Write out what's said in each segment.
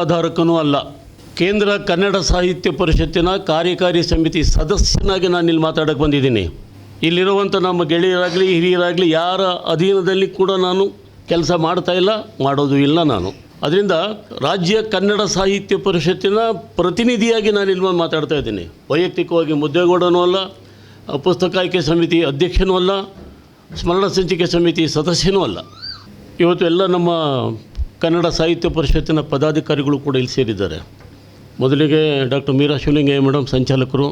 ಆಧಾರಕನೂ ಅಲ್ಲ. ಕೇಂದ್ರ ಕನ್ನಡ ಸಾಹಿತ್ಯ ಪರಿಷತ್ತಿನ ಕಾರ್ಯಕಾರಿ ಸಮಿತಿ ಸದಸ್ಯನಾಗಿ ನಾನು ಇಲ್ಲಿ ಮಾತಾಡೋಕ್ಕೆ ಬಂದಿದ್ದೀನಿ. ಇಲ್ಲಿರುವಂಥ ನಮ್ಮ ಗೆಳೆಯರಾಗಲಿ, ಹಿರಿಯರಾಗಲಿ, ಯಾರ ಅಧೀನದಲ್ಲಿ ಕೂಡ ನಾನು ಕೆಲಸ ಮಾಡ್ತಾ ಇಲ್ಲ, ಮಾಡೋದು ಇಲ್ಲ ನಾನು. ಅದರಿಂದ ರಾಜ್ಯ ಕನ್ನಡ ಸಾಹಿತ್ಯ ಪರಿಷತ್ತಿನ ಪ್ರತಿನಿಧಿಯಾಗಿ ನಾನು ಇಲ್ಲಿ ಮಾತಾಡ್ತಾ ಇದ್ದೀನಿ. ವೈಯಕ್ತಿಕವಾಗಿ ಮುದ್ದೇಗೌಡನೂ ಅಲ್ಲ, ಪುಸ್ತಕ ಆಯ್ಕೆ ಸಮಿತಿ ಅಧ್ಯಕ್ಷನೂ ಅಲ್ಲ, ಸ್ಮರಣ ಸಂಚಿಕೆ ಸಮಿತಿ ಸದಸ್ಯನೂ ಅಲ್ಲ. ಇವತ್ತು ಎಲ್ಲ ನಮ್ಮ ಕನ್ನಡ ಸಾಹಿತ್ಯ ಪರಿಷತ್ತಿನ ಪದಾಧಿಕಾರಿಗಳು ಕೂಡ ಇಲ್ಲಿ ಸೇರಿದ್ದಾರೆ. ಮೊದಲಿಗೆ ಡಾಕ್ಟರ್ ಮೀರಾ ಶಿವಲಿಂಗಯ್ಯ ಮೇಡಮ್ ಸಂಚಾಲಕರು,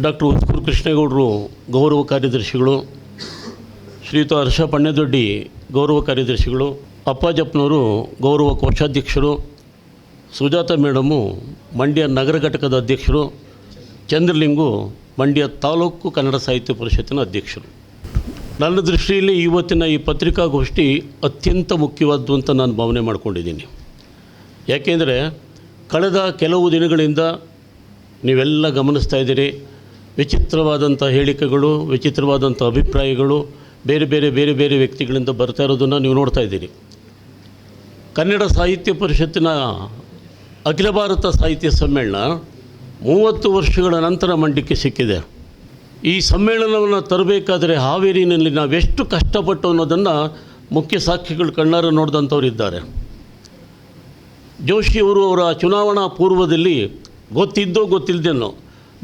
ಡಾಕ್ಟರ್ ಉಸ್ಕೂರು ಕೃಷ್ಣೇಗೌಡರು ಗೌರವ ಕಾರ್ಯದರ್ಶಿಗಳು, ಶ್ರೀಯುತ ಹರ್ಷ ಪಣ್ಣೆದೊಡ್ಡಿ ಗೌರವ ಕಾರ್ಯದರ್ಶಿಗಳು, ಅಪ್ಪಾಜಪ್ಪನವರು ಗೌರವ ಕೋಶಾಧ್ಯಕ್ಷರು, ಸುಜಾತ ಮೇಡಮು ಮಂಡ್ಯ ನಗರ ಘಟಕದ ಅಧ್ಯಕ್ಷರು, ಚಂದ್ರಲಿಂಗು ಮಂಡ್ಯ ತಾಲೂಕು ಕನ್ನಡ ಸಾಹಿತ್ಯ ಪರಿಷತ್ತಿನ ಅಧ್ಯಕ್ಷರು. ನನ್ನ ದೃಷ್ಟಿಯಲ್ಲಿ ಇವತ್ತಿನ ಈ ಪತ್ರಿಕಾಗೋಷ್ಠಿ ಅತ್ಯಂತ ಮುಖ್ಯವಾದ್ದು ಅಂತ ನಾನು ಭಾವನೆ ಮಾಡ್ಕೊಂಡಿದ್ದೀನಿ. ಯಾಕೆಂದರೆ ಕಳೆದ ಕೆಲವು ದಿನಗಳಿಂದ ನೀವೆಲ್ಲ ಗಮನಿಸ್ತಾ ಇದ್ದೀರಿ. ವಿಚಿತ್ರವಾದಂಥ ಹೇಳಿಕೆಗಳು, ವಿಚಿತ್ರವಾದಂಥ ಅಭಿಪ್ರಾಯಗಳು, ಬೇರೆ ಬೇರೆ ಬೇರೆ ಬೇರೆ ವ್ಯಕ್ತಿಗಳಿಂದ ಬರ್ತಾ ಇರೋದನ್ನು ನೀವು ನೋಡ್ತಾ ಇದ್ದೀರಿ. ಕನ್ನಡ ಸಾಹಿತ್ಯ ಪರಿಷತ್ತಿನ ಅಖಿಲ ಭಾರತ ಸಾಹಿತ್ಯ ಸಮ್ಮೇಳನ ಮೂವತ್ತು ವರ್ಷಗಳ ನಂತರ ಮಂಡ್ಯಕ್ಕೆ ಸಿಕ್ಕಿದೆ. ಈ ಸಮ್ಮೇಳನವನ್ನು ತರಬೇಕಾದರೆ ಹಾವೇರಿನಲ್ಲಿ ನಾವೆಷ್ಟು ಕಷ್ಟಪಟ್ಟು ಅನ್ನೋದನ್ನು ಮುಖ್ಯ ಸಾಕ್ಷಿಗಳು ಕಣ್ಣಾರ ನೋಡಿದಂಥವ್ರು ಇದ್ದಾರೆ. ಜೋಶಿಯವರು ಅವರ ಚುನಾವಣಾ ಪೂರ್ವದಲ್ಲಿ ಗೊತ್ತಿದ್ದೋ ಗೊತ್ತಿಲ್ಲದೇನೋ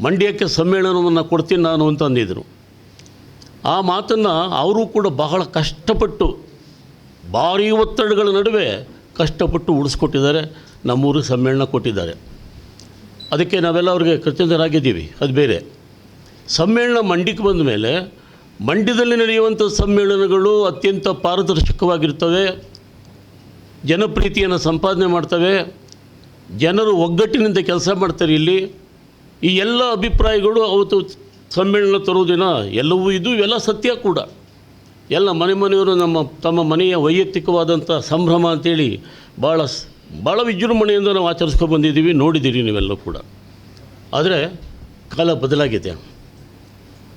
ಮಂಡ್ಯಕ್ಕೆ ಸಮ್ಮೇಳನವನ್ನು ಕೊಡ್ತೀನಿ ನಾನು ಅಂತ ಅಂದಿದ್ದರು ಆ ಮಾತನ್ನು ಅವರು ಕೂಡ ಬಹಳ ಕಷ್ಟಪಟ್ಟು ಭಾರಿ ಒತ್ತಡಗಳ ನಡುವೆ ಕಷ್ಟಪಟ್ಟು ಉಳಿಸ್ಕೊಟ್ಟಿದ್ದಾರೆ, ನಮ್ಮೂರಿಗೆ ಸಮ್ಮೇಳನ ಕೊಟ್ಟಿದ್ದಾರೆ. ಅದಕ್ಕೆ ನಾವೆಲ್ಲ ಅವ್ರಿಗೆ ಕೃತಜ್ಞರಾಗಿದ್ದೀವಿ, ಅದು ಬೇರೆ. ಸಮ್ಮೇಳನ ಮಂಡ್ಯಕ್ಕೆ ಬಂದ ಮೇಲೆ ಮಂಡ್ಯದಲ್ಲಿ ನಡೆಯುವಂಥ ಸಮ್ಮೇಳನಗಳು ಅತ್ಯಂತ ಪಾರದರ್ಶಕವಾಗಿರ್ತವೆ. ಜನಪ್ರೀತಿಯನ್ನು ಸಂಪಾದನೆ ಮಾಡ್ತವೆ. ಜನರು ಒಗ್ಗಟ್ಟಿನಿಂದ ಕೆಲಸ ಮಾಡ್ತಾರೆ ಇಲ್ಲಿ. ಈ ಎಲ್ಲ ಅಭಿಪ್ರಾಯಗಳು ಅವತ್ತು ಸಮ್ಮೇಳನ ತರೋದಿನ ಎಲ್ಲವೂ ಇದು, ಇವೆಲ್ಲ ಸತ್ಯ ಕೂಡ. ಎಲ್ಲ ಮನೆ ಮನೆಯವರು ನಮ್ಮ, ತಮ್ಮ ಮನೆಯ ವೈಯಕ್ತಿಕವಾದಂಥ ಸಂಭ್ರಮ ಅಂತೇಳಿ ಭಾಳ ಭಾಳ ವಿಜೃಂಭಣೆಯಿಂದ ನಾವು ಆಚರಿಸ್ಕೊಂಡು ಬಂದಿದ್ದೀವಿ, ನೋಡಿದ್ದೀರಿ ನೀವೆಲ್ಲ ಕೂಡ. ಆದರೆ ಕಾಲ ಬದಲಾಗಿದೆ.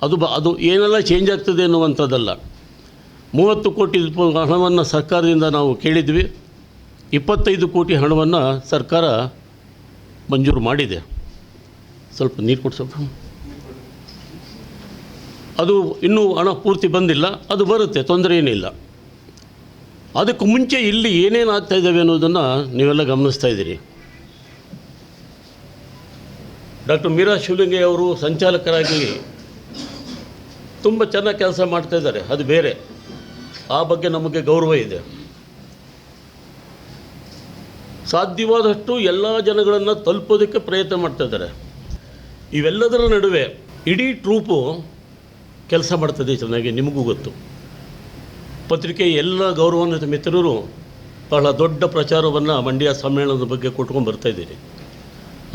ಅದು ಬ ಅದು ಏನೆಲ್ಲ ಚೇಂಜ್ ಆಗ್ತದೆ ಅನ್ನುವಂಥದ್ದಲ್ಲ ಮೂವತ್ತು ಕೋಟಿ ಹಣವನ್ನು ಸರ್ಕಾರದಿಂದ ನಾವು ಕೇಳಿದ್ವಿ. ಇಪ್ಪತ್ತೈದು ಕೋಟಿ ಹಣವನ್ನು ಸರ್ಕಾರ ಮಂಜೂರು ಮಾಡಿದೆ. ಸ್ವಲ್ಪ ನೀರು ಕೊಡ್ಸಪ್ಪ ಅದು ಇನ್ನೂ ಹಣ ಪೂರ್ತಿ ಬಂದಿಲ್ಲ. ಅದು ಬರುತ್ತೆ, ತೊಂದರೆ ಏನಿಲ್ಲ ಅದಕ್ಕೂ ಮುಂಚೆ ಇಲ್ಲಿ ಏನೇನು ಆಗ್ತಾ ಇದ್ದಾವೆ ಅನ್ನೋದನ್ನು ನೀವೆಲ್ಲ ಗಮನಿಸ್ತಾ ಇದ್ದೀರಿ. ಡಾಕ್ಟರ್ ಮೀರಾ ಶಿವಲಿಂಗಯ್ಯ ಅವರು ಸಂಚಾಲಕರಾಗಿ ತುಂಬ ಚೆನ್ನಾಗಿ ಕೆಲಸ ಮಾಡ್ತಾ ಇದ್ದಾರೆ, ಅದು ಬೇರೆ. ಆ ಬಗ್ಗೆ ನಮಗೆ ಗೌರವ ಇದೆ. ಸಾಧ್ಯವಾದಷ್ಟು ಎಲ್ಲ ಜನಗಳನ್ನು ತಲುಪೋದಕ್ಕೆ ಪ್ರಯತ್ನ ಮಾಡ್ತಾ ಇದ್ದಾರೆ. ಇವೆಲ್ಲದರ ನಡುವೆ ಇಡೀ ಟ್ರೂಪು ಕೆಲಸ ಮಾಡ್ತದೆ ಚೆನ್ನಾಗಿ, ನಿಮಗೂ ಗೊತ್ತು. ಪತ್ರಿಕೆ ಎಲ್ಲ ಗೌರವಾನ್ವಿತ ಮಿತ್ರರು ಬಹಳ ದೊಡ್ಡ ಪ್ರಚಾರವನ್ನು ಮಂಡ್ಯ ಸಮ್ಮೇಳನದ ಬಗ್ಗೆ ಕೊಟ್ಕೊಂಡು ಬರ್ತಾ ಇದ್ದೀರಿ.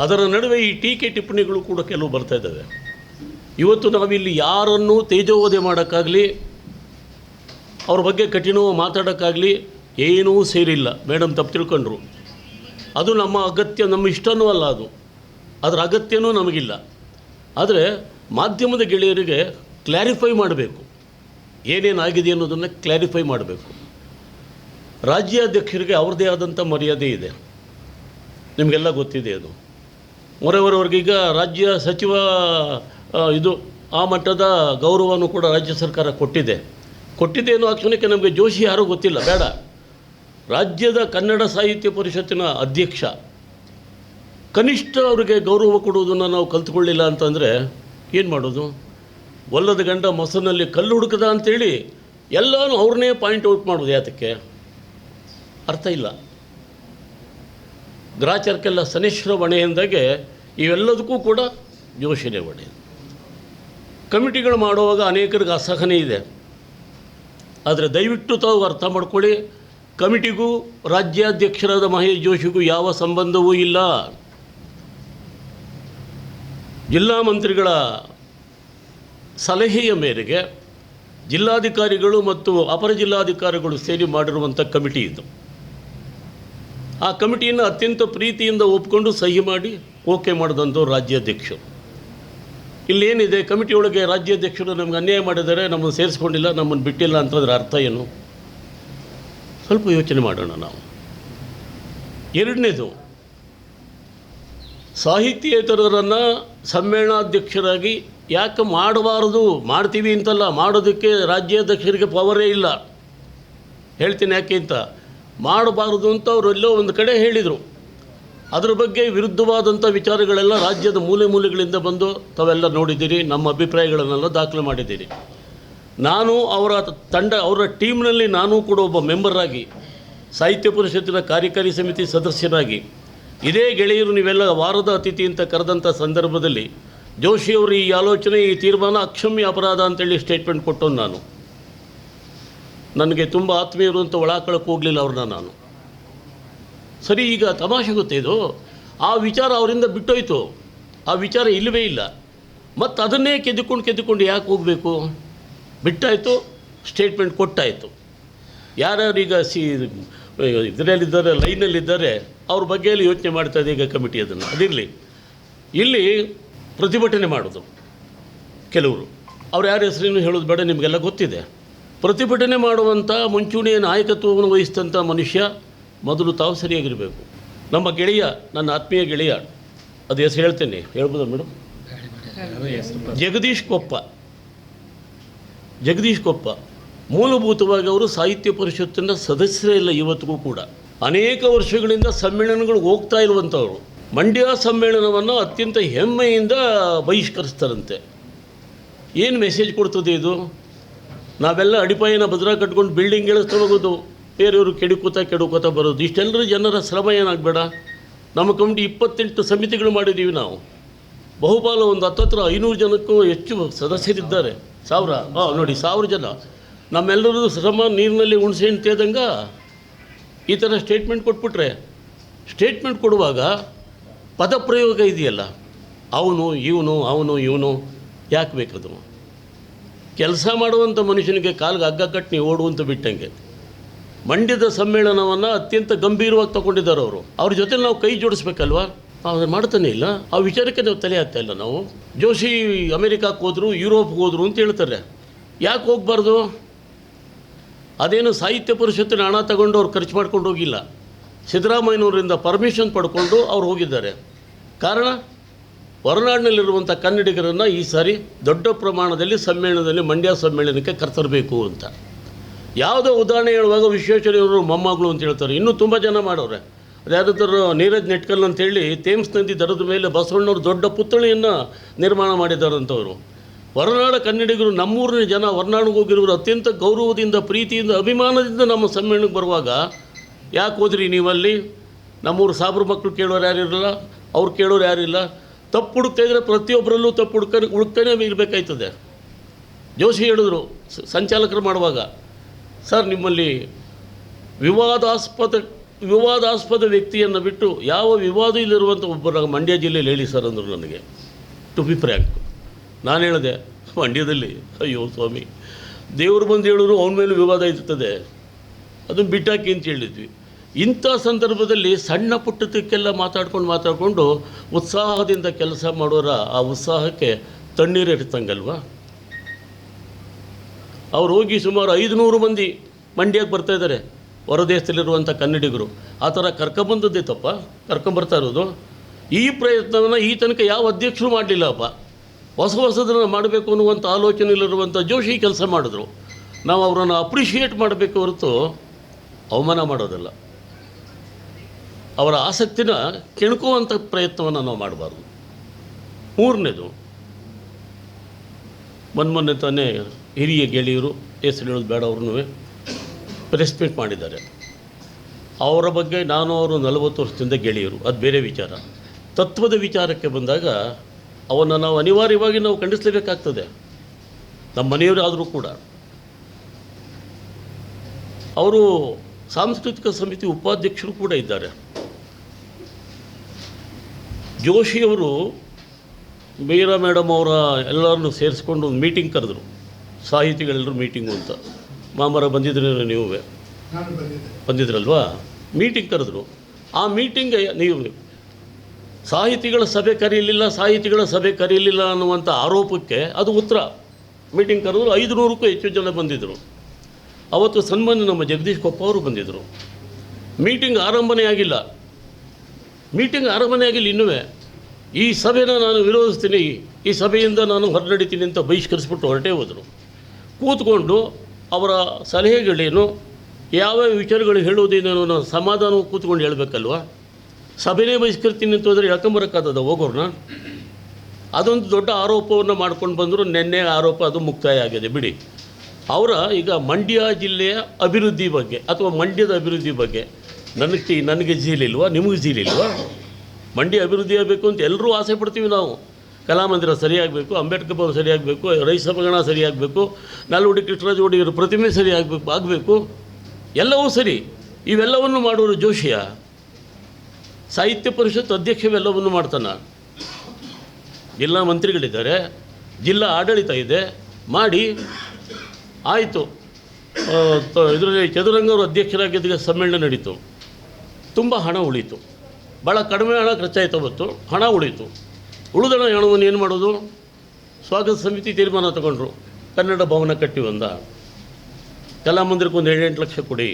ಅದರ ನಡುವೆ ಈ ಟೀಕೆ ಟಿಪ್ಪಣಿಗಳು ಕೂಡ ಕೆಲವು ಬರ್ತಾ ಇದ್ದಾವೆ. ಇವತ್ತು ನಾವಿಲ್ಲಿ ಯಾರನ್ನು ತೇಜೋವಧೆ ಮಾಡೋಕ್ಕಾಗಲಿ, ಅವ್ರ ಬಗ್ಗೆ ಕಠಿಣವಾಗಿ ಮಾತಾಡೋಕ್ಕಾಗಲಿ ಏನೂ ಸೇರಿಲ್ಲ. ಮೇಡಮ್, ತಪ್ಪು ತಿಳ್ಕೊಂಡ್ರು. ಅದು ನಮ್ಮ ಅಗತ್ಯ, ನಮ್ಮ ಇಷ್ಟನೂ ಅಲ್ಲ ಅದು. ಅದರ ಅಗತ್ಯನೂ ನಮಗಿಲ್ಲ. ಆದರೆ ಮಾಧ್ಯಮದ ಗೆಳೆಯರಿಗೆ ಕ್ಲಾರಿಫೈ ಮಾಡಬೇಕು. ಏನೇನಾಗಿದೆ ಅನ್ನೋದನ್ನು ಕ್ಲಾರಿಫೈ ಮಾಡಬೇಕು. ರಾಜ್ಯಾಧ್ಯಕ್ಷರಿಗೆ ಅವ್ರದ್ದೇ ಆದಂಥ ಮರ್ಯಾದೆ ಇದೆ. ನಿಮಗೆಲ್ಲ ಗೊತ್ತಿದೆ ಅದು. ಮೊರೆವರವ್ರಿಗೀಗ ರಾಜ್ಯ ಸಚಿವ ಇದು ಆ ಮಟ್ಟದ ಗೌರವವನ್ನು ಕೂಡ ರಾಜ್ಯ ಸರ್ಕಾರ ಕೊಟ್ಟಿದೆ. ಕೊಟ್ಟಿದೆ ಅನ್ನೋ ಕ್ಷಣಕ್ಕೆ ನಮಗೆ ಜೋಶಿ ಯಾರೂ ಗೊತ್ತಿಲ್ಲ, ಬೇಡ. ರಾಜ್ಯದ ಕನ್ನಡ ಸಾಹಿತ್ಯ ಪರಿಷತ್ತಿನ ಅಧ್ಯಕ್ಷ, ಕನಿಷ್ಠ ಅವರಿಗೆ ಗೌರವ ಕೊಡುವುದನ್ನು ನಾವು ಕಲ್ತ್ಕೊಳ್ಳಿಲ್ಲ ಅಂತಂದರೆ ಏನು ಮಾಡೋದು? ಒಲ್ಲದ ಗಂಡ ಮೊಸನಲ್ಲಿ ಕಲ್ಲು ಹುಡುಕದ ಅಂತೇಳಿ ಎಲ್ಲನೂ ಅವ್ರನ್ನೇ ಪಾಯಿಂಟ್ ಔಟ್ ಮಾಡೋದು ಯಾತಕ್ಕೆ? ಅರ್ಥ ಇಲ್ಲ. ಗ್ರಾಚಾರಕ್ಕೆಲ್ಲ ಸನಿಶ್ರ ಹೊಣೆ ಎಂದಾಗೆ ಇವೆಲ್ಲದಕ್ಕೂ ಕೂಡ ಜೋಶಿನೇ ಹೊಣೆ. ಕಮಿಟಿಗಳು ಮಾಡುವಾಗ ಅನೇಕರಿಗೆ ಅಸಹನೆ ಇದೆ. ಆದರೆ ದಯವಿಟ್ಟು ತಾವು ಅರ್ಥ ಮಾಡ್ಕೊಳ್ಳಿ, ಕಮಿಟಿಗೂ ರಾಜ್ಯಾಧ್ಯಕ್ಷರಾದ ಮಹೇಶ್ ಜೋಶಿಗೂ ಯಾವ ಸಂಬಂಧವೂ ಇಲ್ಲ. ಜಿಲ್ಲಾ ಮಂತ್ರಿಗಳ ಸಲಹೆಯ ಮೇರೆಗೆ ಜಿಲ್ಲಾಧಿಕಾರಿಗಳು ಮತ್ತು ಅಪರ ಜಿಲ್ಲಾಧಿಕಾರಿಗಳು ಸೇರಿ ಮಾಡಿರುವಂಥ ಕಮಿಟಿ ಇದು. ಆ ಕಮಿಟಿಯನ್ನು ಅತ್ಯಂತ ಪ್ರೀತಿಯಿಂದ ಒಪ್ಕೊಂಡು ಸಹಿ ಮಾಡಿ ಓಕೆ ಮಾಡಿದಂಥವ್ರು ರಾಜ್ಯಾಧ್ಯಕ್ಷರು. ಇಲ್ಲೇನಿದೆ, ಕಮಿಟಿ ಒಳಗೆ ರಾಜ್ಯಾಧ್ಯಕ್ಷರು ನಮ್ಗೆ ಅನ್ಯಾಯ ಮಾಡಿದರೆ ನಮ್ಮನ್ನು ಸೇರಿಸ್ಕೊಂಡಿಲ್ಲ, ನಮ್ಮನ್ನು ಬಿಟ್ಟಿಲ್ಲ ಅಂತಂದ್ರೆ ಅರ್ಥ ಏನು? ಸ್ವಲ್ಪ ಯೋಚನೆ ಮಾಡೋಣ ನಾವು. ಎರಡನೇದು, ಸಾಹಿತ್ಯೇತರರನ್ನು ಸಮ್ಮೇಳನಾಧ್ಯಕ್ಷರಾಗಿ ಯಾಕೆ ಮಾಡಬಾರದು? ಮಾಡ್ತೀವಿ ಅಂತಲ್ಲ, ಮಾಡೋದಕ್ಕೆ ರಾಜ್ಯಾಧ್ಯಕ್ಷರಿಗೆ ಪವರೇ ಇಲ್ಲ. ಹೇಳ್ತೀನಿ ಯಾಕೆ ಅಂತ? ಮಾಡಬಾರದು ಅಂತ ಅವರೆಲ್ಲೋ ಒಂದು ಕಡೆ ಹೇಳಿದರು. ಅದ್ರ ಬಗ್ಗೆ ವಿರುದ್ಧವಾದಂಥ ವಿಚಾರಗಳೆಲ್ಲ ರಾಜ್ಯದ ಮೂಲೆ ಮೂಲೆಗಳಿಂದ ಬಂದು ತಾವೆಲ್ಲ ನೋಡಿದ್ದೀರಿ, ನಮ್ಮ ಅಭಿಪ್ರಾಯಗಳನ್ನೆಲ್ಲ ದಾಖಲೆ ಮಾಡಿದ್ದೀರಿ. ನಾನು ಅವರ ತಂಡ, ಅವರ ಟೀಮ್ನಲ್ಲಿ ನಾನು ಕೂಡ ಒಬ್ಬ ಮೆಂಬರಾಗಿ ಸಾಹಿತ್ಯ ಪರಿಷತ್ತಿನ ಕಾರ್ಯಕಾರಿ ಸಮಿತಿ ಸದಸ್ಯರಾಗಿ ಇದೇ ಗೆಳೆಯರು ನೀವೆಲ್ಲ ವಾರದ ಅತಿಥಿ ಅಂತ ಕರೆದಂಥ ಸಂದರ್ಭದಲ್ಲಿ ಜೋಶಿಯವರು ಈ ಆಲೋಚನೆ, ಈ ತೀರ್ಮಾನ ಅಕ್ಷಮ್ಯ ಅಪರಾಧ ಅಂತೇಳಿ ಸ್ಟೇಟ್ಮೆಂಟ್ ಕೊಟ್ಟನು ನಾನು. ನನಗೆ ತುಂಬ ಆತ್ಮೀಯರು ಅಂತ ಒಳಾಕಳಕ್ಕೆ ಹೋಗಲಿಲ್ಲ ಅವ್ರನ್ನ ನಾನು. ಸರಿ, ಈಗ ತಮಾಷೆ ಗೊತ್ತೇ ಆ ವಿಚಾರ ಅವರಿಂದ ಬಿಟ್ಟೋಯ್ತು. ಆ ವಿಚಾರ ಇಲ್ಲವೇ ಇಲ್ಲ. ಮತ್ತು ಅದನ್ನೇ ಕೆದ್ದುಕೊಂಡು ಕೆದ್ದುಕೊಂಡು ಯಾಕೆ ಹೋಗಬೇಕು? ಬಿಟ್ಟಾಯಿತು ಸ್ಟೇಟ್ಮೆಂಟ್ ಕೊಟ್ಟಾಯಿತು. ಯಾರ್ಯಾರು ಈಗ ಸಿ, ಇದರಲ್ಲಿದ್ದಾರೆ, ಲೈನಲ್ಲಿದ್ದಾರೆ, ಅವ್ರ ಬಗ್ಗೆ ಎಲ್ಲ ಯೋಚನೆ ಮಾಡ್ತಾ ಇದೆ ಈಗ ಕಮಿಟಿ ಅದನ್ನು. ಅದಿರಲಿ. ಇಲ್ಲಿ ಪ್ರತಿಭಟನೆ ಮಾಡೋದು ಕೆಲವರು. ಅವ್ರು ಯಾರ ಹೆಸರೇನು ಹೇಳೋದು ಬೇಡ, ನಿಮಗೆಲ್ಲ ಗೊತ್ತಿದೆ. ಪ್ರತಿಭಟನೆ ಮಾಡುವಂಥ ಮುಂಚೂಣಿಯ ನಾಯಕತ್ವವನ್ನು ವಹಿಸಿದಂಥ ಮನುಷ್ಯ ಮೊದಲು ತಾವು ಸರಿಯಾಗಿರಬೇಕು. ನಮ್ಮ ಗೆಳೆಯ, ನನ್ನ ಆತ್ಮೀಯ ಗೆಳೆಯ, ಅದು ಹೆಸರು ಹೇಳ್ತೇನೆ. ಹೇಳ್ಬೋದಾ ಮೇಡಮ್ ಜಗದೀಶ್ ಕೊಪ್ಪ. ಜಗದೀಶ್ ಕೊಪ್ಪ. ಮೂಲಭೂತವಾಗಿ ಅವರು ಸಾಹಿತ್ಯ ಪರಿಷತ್ತಿನ ಸದಸ್ಯರೇ ಇಲ್ಲ ಇವತ್ತಿಗೂ ಕೂಡ. ಅನೇಕ ವರ್ಷಗಳಿಂದ ಸಮ್ಮೇಳನಗಳು ಹೋಗ್ತಾ ಇರುವಂಥವ್ರು. ಮಂಡ್ಯ ಸಮ್ಮೇಳನವನ್ನು ಅತ್ಯಂತ ಹೆಮ್ಮೆಯಿಂದ ಬಹಿಷ್ಕರಿಸ್ತಾರಂತೆ. ಏನು ಮೆಸೇಜ್ ಕೊಡ್ತದೆ ಇದು? ನಾವೆಲ್ಲ ಅಡಿಪಾಯನ ಭದ್ರ ಕಟ್ಕೊಂಡು ಬಿಲ್ಡಿಂಗ್ ಹೋಗೋದು. ಬೇರೆಯವರು ಕೆಡುಕೋತಾ ಕೆಡುಕೋತಾ ಬರೋದು. ಇಷ್ಟೆಲ್ಲರೂ ಜನರ ಶ್ರಮ ಏನಾಗಬೇಡ? ನಮ್ಮ ಕಮಿಟಿ ಇಪ್ಪತ್ತೆಂಟು ಸಮಿತಿಗಳು ಮಾಡಿದ್ದೀವಿ ನಾವು. ಬಹುಪಾಲು ಒಂದು ಹತ್ತತ್ರ ಐನೂರು ಜನಕ್ಕೂ ಹೆಚ್ಚು ಸದಸ್ಯರಿದ್ದಾರೆ. ಸಾವಿರ ಹಾಂ ನೋಡಿ, ಸಾವಿರ ಜನ. ನಮ್ಮೆಲ್ಲರದು ಶ್ರಮ ನೀರಿನಲ್ಲಿ ಹುಣಸೆ ಅಂತ ತೇದಂಗ ಈ ಥರ ಸ್ಟೇಟ್ಮೆಂಟ್ ಕೊಟ್ಬಿಟ್ರೆ. ಸ್ಟೇಟ್ಮೆಂಟ್ ಕೊಡುವಾಗ ಪದಪ್ರಯೋಗ ಇದೆಯಲ್ಲ. ಅವನು, ಇವನು ಅವನು, ಇವನು, ಯಾಕೆ ಬೇಕದು? ಕೆಲಸ ಮಾಡುವಂಥ ಮನುಷ್ಯನಿಗೆ ಕಾಲಿಗೆ ಹಗ್ಗ ಕಟ್ಟಿ ಓಡುವಂತ ಬಿಟ್ಟಂಗೆ. ಮಂಡ್ಯದ ಸಮ್ಮೇಳನವನ್ನು ಅತ್ಯಂತ ಗಂಭೀರವಾಗಿ ತಗೊಂಡಿದ್ದಾರೆ ಅವರು. ಅವ್ರ ಜೊತೆ ನಾವು ಕೈ ಜೋಡಿಸ್ಬೇಕಲ್ವಾ? ಅದನ್ನು ಮಾಡ್ತಾನೆ ಇಲ್ಲ. ಆ ವಿಚಾರಕ್ಕೆ ನಾವು ತಲೆ ಹಾಕ್ತಾ ಇಲ್ಲ ನಾವು. ಜೋಶಿ ಅಮೆರಿಕಕ್ಕೆ ಹೋದ್ರು, ಯುರೋಪ್ಗೆ ಹೋದ್ರು ಅಂತ ಹೇಳ್ತಾರೆ. ಯಾಕೆ ಹೋಗಬಾರ್ದು? ಅದೇನು ಸಾಹಿತ್ಯ ಪರಿಷತ್ತಿನ ಹಣ ತಗೊಂಡು ಅವ್ರು ಖರ್ಚು ಮಾಡ್ಕೊಂಡು ಹೋಗಿಲ್ಲ. ಸಿದ್ದರಾಮಯ್ಯನವರಿಂದ ಪರ್ಮಿಷನ್ ಪಡ್ಕೊಂಡು ಅವ್ರು ಹೋಗಿದ್ದಾರೆ. ಕಾರಣ? ಹೊರನಾಡಿನಲ್ಲಿರುವಂಥ ಕನ್ನಡಿಗರನ್ನು ಈ ಸಾರಿ ದೊಡ್ಡ ಪ್ರಮಾಣದಲ್ಲಿ ಸಮ್ಮೇಳನದಲ್ಲಿ ಮಂಡ್ಯ ಸಮ್ಮೇಳನಕ್ಕೆ ಕರ್ತರಬೇಕು ಅಂತ. ಯಾವುದೋ ಉದಾಹರಣೆ ಹೇಳುವಾಗ ವಿಶ್ವೇಶ್ವರಯ್ಯವರು ಮೊಮ್ಮಗಳು ಅಂತ ಹೇಳ್ತಾರೆ. ಇನ್ನೂ ತುಂಬ ಜನ ಮಾಡೋರೆ. ಅದ್ಯಾವುದಾದ್ರು ನೀರಜ್ ನೆಟ್ಕಲ್ ಅಂತೇಳಿ ತೇಮ್ಸ್ ನದಿ ದರದ ಮೇಲೆ ಬಸವಣ್ಣವ್ರು ದೊಡ್ಡ ಪುತ್ಥಳಿಯನ್ನು ನಿರ್ಮಾಣ ಮಾಡಿದ್ದಾರಂಥವ್ರು ಹೊರನಾಡ ಕನ್ನಡಿಗರು ನಮ್ಮೂರಿನ ಜನ ಹೊರನಾಡಿಗೆ ಹೋಗಿರೋರು ಅತ್ಯಂತ ಗೌರವದಿಂದ, ಪ್ರೀತಿಯಿಂದ, ಅಭಿಮಾನದಿಂದ ನಮ್ಮ ಸಮ್ಮೇಳನಕ್ಕೆ ಬರುವಾಗ, ಯಾಕೆ ಹೋದ್ರಿ ನೀವಲ್ಲಿ? ನಮ್ಮೂರು ಸಾಬ್ರ ಮಕ್ಕಳು ಕೇಳೋರು ಯಾರಿರಲ್ಲ ಅವ್ರು ಕೇಳೋರು ಯಾರಿಲ್ಲ ತಪ್ಪು ಹುಡುಕ್ತಾ ಇದ್ರೆ ಪ್ರತಿಯೊಬ್ಬರಲ್ಲೂ ತಪ್ಪು ಹುಡ್ಕ ಹುಡುಕ್ತಾನೆ ಇರಬೇಕಾಯ್ತದೆ. ಜೋಶಿ ಹೇಳಿದ್ರು ಸಂಚಾಲಕರು ಮಾಡುವಾಗ. ಸರ್, ನಿಮ್ಮಲ್ಲಿ ವಿವಾದಾಸ್ಪದ ವಿವಾದಾಸ್ಪದ ವ್ಯಕ್ತಿಯನ್ನು ಬಿಟ್ಟು ಯಾವ ವಿವಾದ ಇಲ್ಲಿರುವಂಥ ಒಬ್ಬರ ಮಂಡ್ಯ ಜಿಲ್ಲೆಯಲ್ಲಿ ಹೇಳಿ ಸರ್ ಅಂದರು ನನಗೆ. ಟು ಬಿ ಫ್ರ್ಯಾಂಕ್ ನಾನು ಹೇಳಿದೆ, ಮಂಡ್ಯದಲ್ಲಿ, ಅಯ್ಯೋ ಸ್ವಾಮಿ, ದೇವರು ಬಂದು ಹೇಳೋರು ಅವನ ಮೇಲೆ ವಿವಾದ ಇರ್ತದೆ. ಅದನ್ನು ಬಿಟ್ಟಾಕಿ ಅಂತ ಹೇಳಿದ್ವಿ. ಇಂಥ ಸಂದರ್ಭದಲ್ಲಿ ಸಣ್ಣ ಪುಟ್ಟದಕ್ಕೆಲ್ಲ ಮಾತಾಡ್ಕೊಂಡು ಮಾತಾಡಿಕೊಂಡು ಉತ್ಸಾಹದಿಂದ ಕೆಲಸ ಮಾಡೋರ ಆ ಉತ್ಸಾಹಕ್ಕೆ ತಣ್ಣೀರು ಇರ್ತಂಗಲ್ವಾ ಅವ್ರು ಹೋಗಿ ಸುಮಾರು ಐದುನೂರು ಮಂದಿ ಮಂಡ್ಯಕ್ಕೆ ಬರ್ತಾ ಇದ್ದಾರೆ. ಹೊರದೇಶದಲ್ಲಿರುವಂಥ ಕನ್ನಡಿಗರು. ಆ ಥರ ಕರ್ಕೊಂಬಂದದ್ದೇ ತಪ್ಪ. ಕರ್ಕೊಂಬರ್ತಾ ಇರೋದು. ಈ ಪ್ರಯತ್ನವನ್ನು ಈ ತನಕ ಯಾವ ಅಧ್ಯಕ್ಷರು ಮಾಡಲಿಲ್ಲಪ್ಪ. ಹೊಸ ಹೊಸದನ್ನು ಮಾಡಬೇಕು ಅನ್ನುವಂಥ ಆಲೋಚನೆಯಲ್ಲಿರುವಂಥ ಜೋಶಿ ಕೆಲಸ ಮಾಡಿದ್ರು. ನಾವು ಅವರನ್ನು ಅಪ್ರಿಷಿಯೇಟ್ ಮಾಡಬೇಕು ಹೊರತು ಅವಮಾನ ಮಾಡೋದಲ್ಲ. ಅವರ ಆಸಕ್ತಿನ ಕೆಣಕುವಂಥ ಪ್ರಯತ್ನವನ್ನು ನಾವು ಮಾಡಬಾರ್ದು. ಮೂರನೇದು ಮೊನ್ನೆ ತಾನೇ ಹಿರಿಯ ಗೆಳೆಯರು ಹೆಸರು ಹೇಳೋದು ಬೇಡ ಅವ್ರನ್ನೂ ಪ್ರೆಸ್ ಮೀಟ್ ಮಾಡಿದ್ದಾರೆ. ಅವರ ಬಗ್ಗೆ ನಾನು ಅವರು ನಲವತ್ತು ವರ್ಷದಿಂದ ಗೆಳೆಯರು, ಅದು ಬೇರೆ ವಿಚಾರ. ತತ್ವದ ವಿಚಾರಕ್ಕೆ ಬಂದಾಗ, ಅವನ್ನು ನಾವು ಅನಿವಾರ್ಯವಾಗಿ ನಾವು ಖಂಡಿಸಲೇಬೇಕಾಗ್ತದೆ. ನಮ್ಮ ಮನೆಯವರಾದರೂ ಕೂಡ. ಅವರು ಸಾಂಸ್ಕೃತಿಕ ಸಮಿತಿ ಉಪಾಧ್ಯಕ್ಷರು ಕೂಡ ಇದ್ದಾರೆ. ಜೋಶಿಯವರು ಮೀರಾ ಮೇಡಮ್ ಅವರ ಎಲ್ಲರನ್ನು ಸೇರಿಸ್ಕೊಂಡು ಒಂದು ಮೀಟಿಂಗ್ ಕರೆದ್ರು. ಸಾಹಿತಿಗಳೆಲ್ಲರೂ ಮೀಟಿಂಗು ಅಂತ. ಮಾಮರ ಬಂದಿದ್ರೆ ನೀವು? ಬಂದಿದ್ರಲ್ವಾ? ಮೀಟಿಂಗ್ ಕರೆದ್ರು. ಆ ಮೀಟಿಂಗ್ ನೀವು ಸಾಹಿತಿಗಳ ಸಭೆ ಕರೆಯಲಿಲ್ಲ, ಸಾಹಿತಿಗಳ ಸಭೆ ಕರೆಯಲಿಲ್ಲ ಅನ್ನುವಂಥ ಆರೋಪಕ್ಕೆ ಅದು ಉತ್ತರ. ಮೀಟಿಂಗ್ ಕರೆದ್ರು ಐದು ನೂರಕ್ಕೂ ಹೆಚ್ಚು ಜನ ಬಂದಿದ್ದರು ಅವತ್ತು ಸನ್ಮಾನ್ಯ ನಮ್ಮ ಜಗದೀಶ್ ಕೊಪ್ಪ ಅವರು ಬಂದಿದ್ದರು ಮೀಟಿಂಗ್ ಆರಂಭನೇ ಆಗಿಲ್ಲ. ಮೀಟಿಂಗ್ ಆರಂಭನೇ ಆಗಿಲ್ಲ ಇನ್ನೂ ಈ ಸಭೆನ ನಾನು ವಿರೋಧಿಸ್ತೀನಿ. ಈ ಸಭೆಯಿಂದ ನಾನು ಹೊರನಡಿತೀನಿ ಅಂತ ಬಹಿಷ್ಕರಿಸ್ಬಿಟ್ಟು ಹೊರಟೇ ಹೋದರು. ಕೂತ್ಕೊಂಡು ಅವರ ಸಲಹೆಗಳೇನು, ಯಾವ್ಯಾವ ವಿಚಾರಗಳು ಹೇಳುವುದೇನೋ ನಾನು ಸಮಾಧಾನ ಕೂತ್ಕೊಂಡು ಹೇಳಬೇಕಲ್ವ? ಸಭೆನೇ ಬಹಿಷ್ಕರಿಸ್ತೀನಿ ಅಂತ ಹೋದರೆ ಹೇಳ್ಕೊಂಬರಕ್ಕಾಗದ ಹೋಗೋರ್ನ? ಅದೊಂದು ದೊಡ್ಡ ಆರೋಪವನ್ನು ಮಾಡ್ಕೊಂಡು ಬಂದರು ನಿನ್ನೆ ಆರೋಪ ಅದು ಮುಕ್ತಾಯ ಆಗಿದೆ, ಬಿಡಿ. ಅವರ ಈಗ ಮಂಡ್ಯ ಜಿಲ್ಲೆಯ ಅಭಿವೃದ್ಧಿ ಬಗ್ಗೆ ಅಥವಾ ಮಂಡ್ಯದ ಅಭಿವೃದ್ಧಿ ಬಗ್ಗೆ ನನಗೆ ನನಗೆ ಜೀಲಿಲ್ವಾ ನಿಮಗೆ ಜೀಲಿಲ್ವಾ ಮಂಡ್ಯ ಅಭಿವೃದ್ಧಿ ಆಗಬೇಕು ಅಂತ ಎಲ್ಲರೂ ಆಸೆ ಪಡ್ತೀವಿ ನಾವು. ಕಲಾಮಂದಿರ ಸರಿಯಾಗಬೇಕು, ಅಂಬೇಡ್ಕರ್ ಭವನ ಸರಿಯಾಗಬೇಕು, ರೈತ ಸಭಗಣ ಸರಿಯಾಗಬೇಕು, ನಾಲ್ವಡಿ ಕೃಷ್ಣರಾಜ ಒಡೆಯರ ಪ್ರತಿಮೆ ಸರಿಯಾಗಬೇಕು, ಆಗಬೇಕು. ಎಲ್ಲವೂ ಸರಿ. ಇವೆಲ್ಲವನ್ನು ಮಾಡುವರು ಜೋಶಿಯ. ಸಾಹಿತ್ಯ ಪರಿಷತ್ ಅಧ್ಯಕ್ಷವೆಲ್ಲವನ್ನು ಮಾಡ್ತಾನೆ ಜಿಲ್ಲಾ ಮಂತ್ರಿಗಳಿದ್ದಾರೆ. ಜಿಲ್ಲಾ ಆಡಳಿತ ಇದೆ. ಮಾಡಿ. ಆಯಿತು. ಇದರಲ್ಲಿ ಚದುರಂಗವರು ಅಧ್ಯಕ್ಷರಾಗಿದ್ದಾಗ ಸಮ್ಮೇಳನ ನಡೀತು. ತುಂಬ ಹಣ ಉಳೀತು. ಭಾಳ ಕಡಿಮೆ ಹಣ ಖರ್ಚಾಯಿತು ಅವತ್ತು. ಹಣ ಉಳೀತು. ಉಳಿದ ಹಣವನ್ನು ಏನು ಮಾಡೋದು? ಸ್ವಾಗತ ಸಮಿತಿ ತೀರ್ಮಾನ ತಗೊಂಡ್ರು. ಕನ್ನಡ ಭವನ ಕಟ್ಟಿ ಒಂದ ಕಲಾಮಂದಿರಕ್ಕೆ ಒಂದು ಏಳೆಂಟು ಲಕ್ಷ ಕೊಡಿ.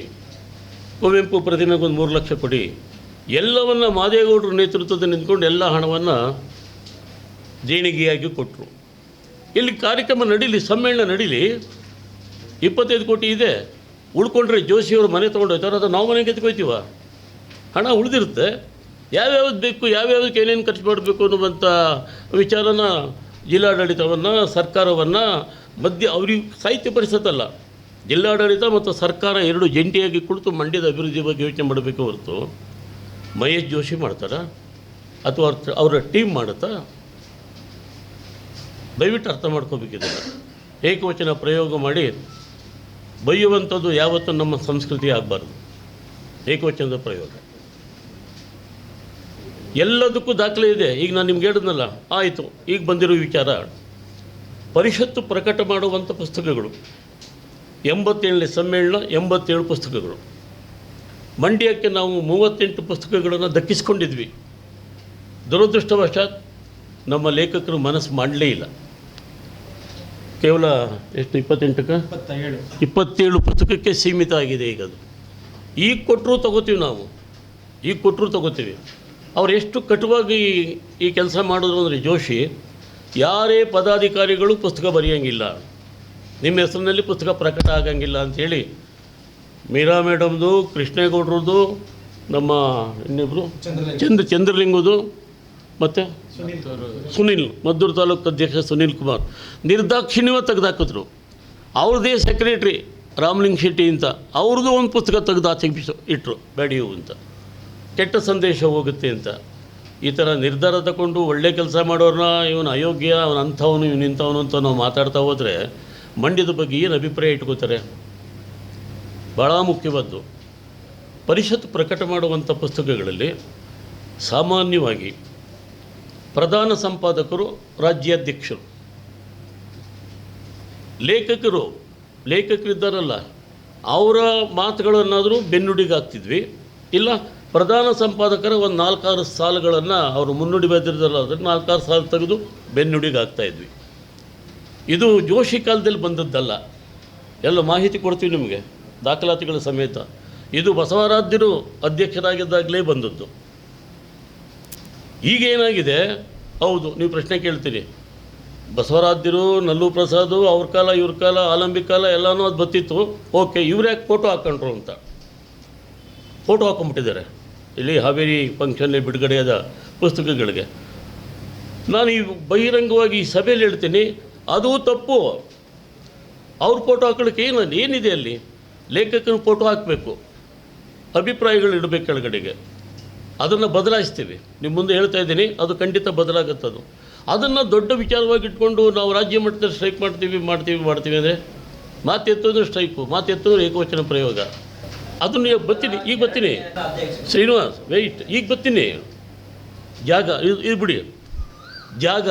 ಕುವೆಂಪು ಪ್ರತಿಮೆಗೆ ಒಂದು ಮೂರು ಲಕ್ಷ ಕೊಡಿ. ಎಲ್ಲವನ್ನು ಮಾದೇಗೌಡರು ನೇತೃತ್ವದಲ್ಲಿ ನಿಂತ್ಕೊಂಡು ಎಲ್ಲ ಹಣವನ್ನು ದೇಣಿಗೆಯಾಗಿ ಕೊಟ್ಟರು ಇಲ್ಲಿ ಕಾರ್ಯಕ್ರಮ ನಡೀಲಿ, ಸಮ್ಮೇಳನ ನಡೀಲಿ. ಇಪ್ಪತ್ತೈದು ಕೋಟಿ ಇದೆ. ಉಳ್ಕೊಂಡ್ರೆ ಜೋಶಿಯವರು ಮನೆ ತೊಗೊಂಡು ಹೋಗ್ತಾರೆ ಅದು ನಾವು ಮನೆಗೆ ಎತ್ಕೊಯ್ತೀವ? ಹಣ ಉಳಿದಿರುತ್ತೆ. ಯಾವ್ಯಾವ್ದು ಬೇಕು ಯಾವ್ಯಾವ್ದಕ್ಕೆ ಏನೇನು ಖರ್ಚು ಮಾಡಬೇಕು ಅನ್ನುವಂಥ ವಿಚಾರನ ಜಿಲ್ಲಾಡಳಿತವನ್ನು, ಸರ್ಕಾರವನ್ನು ಮಧ್ಯ ಅವ್ರಿಗೆ ಸಾಹಿತ್ಯ ಪರಿಷತ್ತಲ್ಲ ಜಿಲ್ಲಾಡಳಿತ ಮತ್ತು ಸರ್ಕಾರ ಎರಡು ಜಂಟಿಯಾಗಿ ಕುಳಿತು ಮಂಡ್ಯದ ಅಭಿವೃದ್ಧಿ ಬಗ್ಗೆ ಯೋಚನೆ ಮಾಡಬೇಕು ಹೊರತು ಮಹೇಶ್ ಜೋಶಿ ಮಾಡ್ತಾರಾ? ಅಥವಾ ಅವರ ಟೀಮ್ ಮಾಡುತ್ತಾ? ದಯವಿಟ್ಟು ಅರ್ಥ ಮಾಡ್ಕೋಬೇಕಿದೆ ಏಕವಚನ ಪ್ರಯೋಗ ಮಾಡಿ ಬೈಯುವಂಥದ್ದು ಯಾವತ್ತೂ ನಮ್ಮ ಸಂಸ್ಕೃತಿ ಆಗಬಾರ್ದು. ಏಕವಚನದ ಪ್ರಯೋಗ. ಎಲ್ಲದಕ್ಕೂ ದಾಖಲೆ ಇದೆ. ಈಗ ನಾನು ನಿಮ್ಗೆ ಹೇಳಿದ್ನಲ್ಲ ಆಯಿತು ಈಗ ಬಂದಿರೋ ವಿಚಾರ. ಪರಿಷತ್ತು ಪ್ರಕಟ ಮಾಡುವಂಥ ಪುಸ್ತಕಗಳು ಎಂಬತ್ತೇಳನೇ ಸಮ್ಮೇಳನ ಎಂಬತ್ತೇಳು ಪುಸ್ತಕಗಳು. ಮಂಡ್ಯಕ್ಕೆ ನಾವು ಮೂವತ್ತೆಂಟು ಪುಸ್ತಕಗಳನ್ನು ದಕ್ಕಿಸ್ಕೊಂಡಿದ್ವಿ. ದುರದೃಷ್ಟವಶಾತ್ ನಮ್ಮ ಲೇಖಕರು ಮನಸ್ಸು ಮಾಡಲೇ ಇಲ್ಲ. ಕೇವಲ ಎಷ್ಟು ಇಪ್ಪತ್ತೆಂಟಕ್ಕೆ? ಇಪ್ಪತ್ತೇಳು. ಇಪ್ಪತ್ತೇಳು ಪುಸ್ತಕಕ್ಕೆ ಸೀಮಿತ ಆಗಿದೆ ಈಗ ಅದು. ಈಗ ಕೊಟ್ಟರು ತಗೋತೀವಿ ನಾವು. ಈಗ ಕೊಟ್ಟರು ತಗೋತೀವಿ. ಅವ್ರು ಎಷ್ಟು ಕಟುವಾಗಿ ಈ ಕೆಲಸ ಮಾಡಿದ್ರು ಅಂದರೆ ಜೋಶಿ ಯಾರೇ ಪದಾಧಿಕಾರಿಗಳು ಪುಸ್ತಕ ಬರೆಯೋಂಗಿಲ್ಲ ನಿಮ್ಮ ಹೆಸರಿನಲ್ಲಿ ಪುಸ್ತಕ ಪ್ರಕಟ ಆಗಂಗಿಲ್ಲ ಅಂಥೇಳಿ ಮೀರಾ ಮೇಡಮ್ದು ಕೃಷ್ಣೇಗೌಡ್ರದ್ದು ನಮ್ಮ ಇನ್ನಿಬ್ಬರು ಚಂದ್ರ ಚಂದ್ರಲಿಂಗದು ಮತ್ತು ಸುನೀಲ್. ಸುನಿಲ್ ಮದ್ದೂರು ತಾಲೂಕು ಅಧ್ಯಕ್ಷ ಸುನಿಲ್ ಕುಮಾರ್. ನಿರ್ದಾಕ್ಷಿಣ್ಯವ ತೆಗೆದಾಕಿದ್ರು. ಅವ್ರದ್ದೇ ಸೆಕ್ರೆಟ್ರಿ ರಾಮಲಿಂಗ್ ಶೆಟ್ಟಿ ಅಂತ. ಅವ್ರದ್ದು ಒಂದು ಪುಸ್ತಕ ತೆಗೆದು ಆಚೆಗೆ ಬಿಸ ಇಟ್ಟರು ಬ್ಯಾಡಿಯು ಅಂತ. ಕೆಟ್ಟ ಸಂದೇಶ ಹೋಗುತ್ತೆ ಅಂತ. ಈ ಥರ ನಿರ್ಧಾರ ತಗೊಂಡು ಒಳ್ಳೆ ಕೆಲಸ ಮಾಡೋರನ್ನ ಇವನು ಅಯೋಗ್ಯ, ಅವನು ಅಂಥವನು, ಇವನು ಇಂಥವನು ಅಂತ ನಾವು ಮಾತಾಡ್ತಾ ಹೋದರೆ ಮಂಡ್ಯದ ಬಗ್ಗೆ ಏನು ಅಭಿಪ್ರಾಯ ಇಟ್ಕೋತಾರೆ? ಭಾಳ ಮುಖ್ಯವಾದ್ದು. ಪರಿಷತ್ ಪ್ರಕಟ ಮಾಡುವಂಥ ಪುಸ್ತಕಗಳಲ್ಲಿ ಸಾಮಾನ್ಯವಾಗಿ ಪ್ರಧಾನ ಸಂಪಾದಕರು, ರಾಜ್ಯಾಧ್ಯಕ್ಷರು. ಲೇಖಕರು, ಲೇಖಕರಿದ್ದಾರಲ್ಲ, ಅವರ ಮಾತುಗಳನ್ನಾದರೂ ಬೆನ್ನುಡಿಗಾಗ್ತಿದ್ವಿ ಇಲ್ಲ ಪ್ರಧಾನ ಸಂಪಾದಕರ ಒಂದು ನಾಲ್ಕಾರು ಸಾಲುಗಳನ್ನು ಅವರು ಮುನ್ನುಡಿ ಬರೆದಿರ್ತಾರಲ್ಲ, ಅದನ್ನು ನಾಲ್ಕಾರು ಸಾಲು ತೆಗೆದು ಬೆನ್ನುಡಿಗೆ ಹಾಕ್ತಾಯಿದ್ವಿ ಇದು ಜೋಶಿ ಕಾಲದಲ್ಲಿ ಬಂದದ್ದಲ್ಲ. ಎಲ್ಲ ಮಾಹಿತಿ ಕೊಡ್ತೀವಿ ನಿಮಗೆ, ದಾಖಲಾತಿಗಳ ಸಮೇತ. ಇದು ಬಸವರಾಧ್ಯರು ಅಧ್ಯಕ್ಷರಾಗಿದ್ದಾಗಲೇ ಬಂದದ್ದು. ಈಗ ಏನಾಗಿದೆ? ಹೌದು, ನೀವು ಪ್ರಶ್ನೆ ಕೇಳ್ತೀರಿ. ಬಸವರಾಧ್ಯರು ನಲ್ಲು ಪ್ರಸಾದು, ಅವ್ರ ಕಾಲ, ಇವ್ರ ಕಾಲ, ಆಲಂಬಿ ಕಾಲ, ಎಲ್ಲನೂ ಅದು ಬತ್ತಿತ್ತು ಓಕೆ ಇವ್ರು ಯಾಕೆ ಫೋಟೋ ಹಾಕೊಂಡ್ರು ಅಂತ. ಫೋಟೋ ಹಾಕೊಂಡ್ಬಿಟ್ಟಿದ್ದಾರೆ. ಇಲ್ಲಿ ಹಾವೇರಿ ಫಂಕ್ಷನ್ಲಿ ಬಿಡುಗಡೆಯಾದ ಪುಸ್ತಕಗಳಿಗೆ. ನಾನು ಈ ಬಹಿರಂಗವಾಗಿ ಈ ಸಭೆಯಲ್ಲಿ ಹೇಳ್ತೀನಿ, ಅದು ತಪ್ಪು. ಅವ್ರ ಫೋಟೋ ಹಾಕೊಳ್ಳೋಕೆ ಏನು, ಏನಿದೆ ಅಲ್ಲಿ? ಲೇಖಕನ ಫೋಟೋ ಹಾಕಬೇಕು. ಅಭಿಪ್ರಾಯಗಳು ಇಡಬೇಕು ಕೆಳಗಡೆಗೆ. ಅದನ್ನು ಬದಲಾಯಿಸ್ತೀವಿ. ನಿಮ್ಮ ಮುಂದೆ ಹೇಳ್ತಾ ಇದ್ದೀನಿ, ಅದು ಖಂಡಿತ ಬದಲಾಗುತ್ತೆ ಅದು. ಅದನ್ನು ದೊಡ್ಡ ವಿಚಾರವಾಗಿ ಇಟ್ಕೊಂಡು ನಾವು ರಾಜ್ಯ ಮಟ್ಟದಲ್ಲಿ ಸ್ಟ್ರೈಕ್ ಮಾಡ್ತೀವಿ ಮಾಡ್ತೀವಿ ಮಾಡ್ತೀವಿ ಅಂದರೆ ಮಾತೆತ್ತೋದು ಸ್ಟ್ರೈಕು ಮಾತೆತ್ತೋದ್ರೆ ಏಕವಚನ ಪ್ರಯೋಗ. ಅದನ್ನು ಈಗ ಬರ್ತೀನಿ ಈಗ ಬರ್ತೀನಿ. ಶ್ರೀನಿವಾಸ್ ವೆಯ್ಟ್ ಈಗ ಬರ್ತೀನಿ. ಜಾಗ ಇದು ಬಿಡಿ. ಜಾಗ,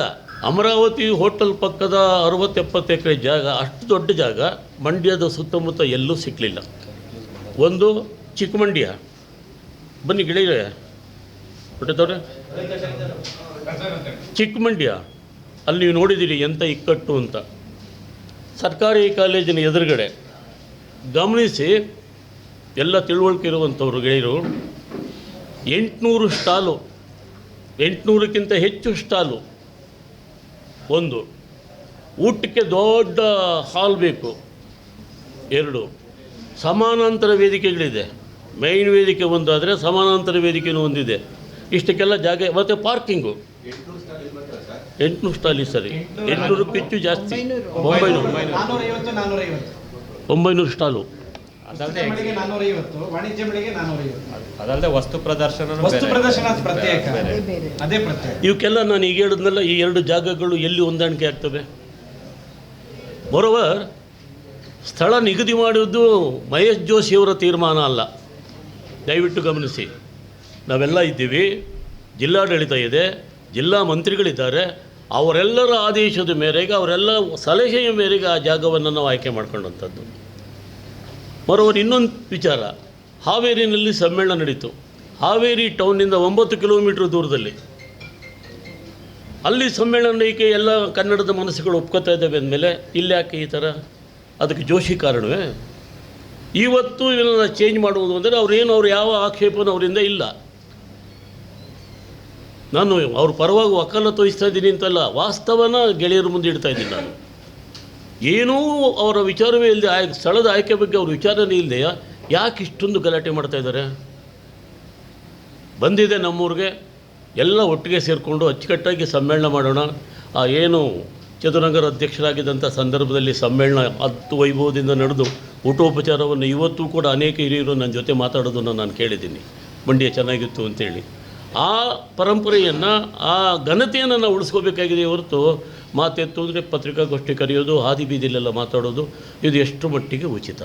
ಅಮರಾವತಿ ಹೋಟೆಲ್ ಪಕ್ಕದ ಅರವತ್ತು ಎಪ್ಪತ್ತು ಎಕರೆ ಜಾಗ, ಅಷ್ಟು ದೊಡ್ಡ ಜಾಗ, ಮಂಡ್ಯದ ಸುತ್ತಮುತ್ತ ಎಲ್ಲೂ ಸಿಕ್ಕಲಿಲ್ಲ ಒಂದು, ಚಿಕ್ಕಮಂಡ್ಯ. ಬನ್ನಿ ಗಿಳಿಗೆ ಹೊಟ್ಟೆದವ್ರೆ ಚಿಕ್ಕಮಂಡ್ಯ, ಅಲ್ಲಿ ನೀವು ನೋಡಿದ್ದೀರಿ ಎಂಥ ಇಕ್ಕಟ್ಟು ಅಂತ. ಸರ್ಕಾರಿ ಕಾಲೇಜಿನ ಎದುರುಗಡೆ ಗಮನಿಸಿ ಎಲ್ಲ ತಿಳುವಳಿಕೆ ಇರುವಂಥವ್ರು ಗೆಳೆಯರು ಎಂಟುನೂರು ಸ್ಟಾಲು ಎಂಟುನೂರಕ್ಕಿಂತ ಹೆಚ್ಚು ಸ್ಟಾಲು. ಒಂದು ಊಟಕ್ಕೆ ದೊಡ್ಡ ಹಾಲ್ ಬೇಕು. ಎರಡು ಸಮಾನಾಂತರ ವೇದಿಕೆಗಳಿದೆ. ಮೈನ್ ವೇದಿಕೆ ಒಂದಾದರೆ ಸಮಾನಾಂತರ ವೇದಿಕೆನೂ ಒಂದಿದೆ. ಇಷ್ಟಕ್ಕೆಲ್ಲ ಜಾಗ ಮತ್ತು ಪಾರ್ಕಿಂಗು ಎಂಟುನೂರು ಸ್ಟಾಲಿ ಸರಿ. ಎಂಟುನೂರು ಹೆಚ್ಚು ಜಾಸ್ತಿ. ಒಂಬೈನೂರು. ಒಂಬೈನೂರು ಸ್ಟಾಲು. ಅದಲ್ಲದೆ ಮಳಿಗೆ ವಾಣಿಜ್ಯ ಮಳಿಗೆ ನಾನ್ನೂರೈವತ್ತು ಅದಲ್ಲದೆ ವಸ್ತು ಪ್ರದರ್ಶನ ವಸ್ತು ಪ್ರದರ್ಶನ ಅದು ಪ್ರತ್ಯೇಕ. ಅದೇ ಪ್ರತ್ಯೇಕ. ಇವಕ್ಕೆಲ್ಲ ನಾನು ಈಗ ಹೇಳಿದ್ನಲ್ಲ ಈ ಎರಡು ಜಾಗಗಳು ಎಲ್ಲಿ ಹೊಂದಾಣಿಕೆ ಆಗ್ತವೆ? ಬರೋವರ್ ಸ್ಥಳ ನಿಗದಿ ಮಾಡಿದ್ದು ಮಹೇಶ್ ಜೋಶಿಯವರ ತೀರ್ಮಾನ ಅಲ್ಲ. ದಯವಿಟ್ಟು ಗಮನಿಸಿ. ನಾವೆಲ್ಲ ಇದ್ದೀವಿ ಜಿಲ್ಲಾಡಳಿತ ಇದೆ ಜಿಲ್ಲಾ ಮಂತ್ರಿಗಳಿದ್ದಾರೆ. ಅವರೆಲ್ಲರ ಆದೇಶದ ಮೇರೆಗೆ ಅವರೆಲ್ಲ ಸಲಹೆಯ ಮೇರೆಗೆ ಆ ಜಾಗವನ್ನು ನಾವು ಆಯ್ಕೆ ಮಾಡ್ಕೊಂಡಂಥದ್ದು. ಬರೋವರ್ ಇನ್ನೊಂದು ವಿಚಾರ. ಹಾವೇರಿನಲ್ಲಿ ಸಮ್ಮೇಳನ ನಡೀತು. ಹಾವೇರಿ ಟೌನ್ನಿಂದ ಒಂಬತ್ತು ಕಿಲೋಮೀಟ್ರ್ ದೂರದಲ್ಲಿ. ಅಲ್ಲಿ ಸಮ್ಮೇಳನಕ್ಕೆ ಎಲ್ಲ ಕನ್ನಡದ ಮನಸ್ಸುಗಳು ಒಪ್ಕೋತಾ ಇದ್ದಾವೆ ಅಂದಮೇಲೆ, ಇಲ್ಲಿ ಯಾಕೆ ಈ ಥರ? ಅದಕ್ಕೆ ಜೋಶಿ ಕಾರಣವೇ? ಇವತ್ತು ಇವನ್ನ ಚೇಂಜ್ ಮಾಡುವುದು ಅಂದರೆ ಅವ್ರೇನು, ಅವ್ರು ಯಾವ ಆಕ್ಷೇಪನೂ ಅವರಿಂದ ಇಲ್ಲ. ನಾನು ಅವ್ರ ಪರವಾಗಿ ವಕಾಲತ್ತು ವಹಿಸ್ತಾ ಇದ್ದೀನಿ ಅಂತಲ್ಲ, ವಾಸ್ತವನ ಗೆಳೆಯರ ಮುಂದೆ ಇಡ್ತಾ ಇದ್ದೀನಿ ನಾನು. ಏನೂ ಅವರ ವಿಚಾರವೇ ಇಲ್ಲದೆ ಆಯ್ ಸ್ಥಳದ ಆಯ್ಕೆ ಬಗ್ಗೆ ಅವ್ರ ವಿಚಾರನೇ ಇಲ್ಲದೆ ಯಾಕೆ ಇಷ್ಟೊಂದು ಗಲಾಟೆ ಮಾಡ್ತಾ ಇದ್ದಾರೆ? ಬಂದಿದೆ ನಮ್ಮೂರಿಗೆ, ಎಲ್ಲ ಒಟ್ಟಿಗೆ ಸೇರಿಕೊಂಡು ಅಚ್ಚುಕಟ್ಟಾಗಿ ಸಮ್ಮೇಳನ ಮಾಡೋಣ. ಆ ಏನು ಚದುರಂಗರ ಅಧ್ಯಕ್ಷರಾಗಿದ್ದಂಥ ಸಂದರ್ಭದಲ್ಲಿ ಸಮ್ಮೇಳನ ಹತ್ತು ವೈಭವದಿಂದ ನಡೆದು ಊಟೋಪಚಾರವನ್ನು ಇವತ್ತೂ ಕೂಡ ಅನೇಕ ಹಿರಿಯರು ನನ್ನ ಜೊತೆ ಮಾತಾಡೋದನ್ನು ನಾನು ಕೇಳಿದ್ದೀನಿ. ಮಂಡ್ಯ ಚೆನ್ನಾಗಿತ್ತು ಅಂತೇಳಿ. ಆ ಪರಂಪರೆಯನ್ನು, ಆ ಘನತೆಯನ್ನು ನಾವು ಉಳಿಸ್ಕೋಬೇಕಾಗಿದೆ ಹೊರತು ಮಾತೆತ್ತು ಅಂದರೆ ಪತ್ರಿಕಾಗೋಷ್ಠಿ ಕರೆಯೋದು ಹಾದಿ ಬೀದಿಲೆಲ್ಲ ಮಾತಾಡೋದು ಇದು ಎಷ್ಟು ಮಟ್ಟಿಗೆ ಉಚಿತ?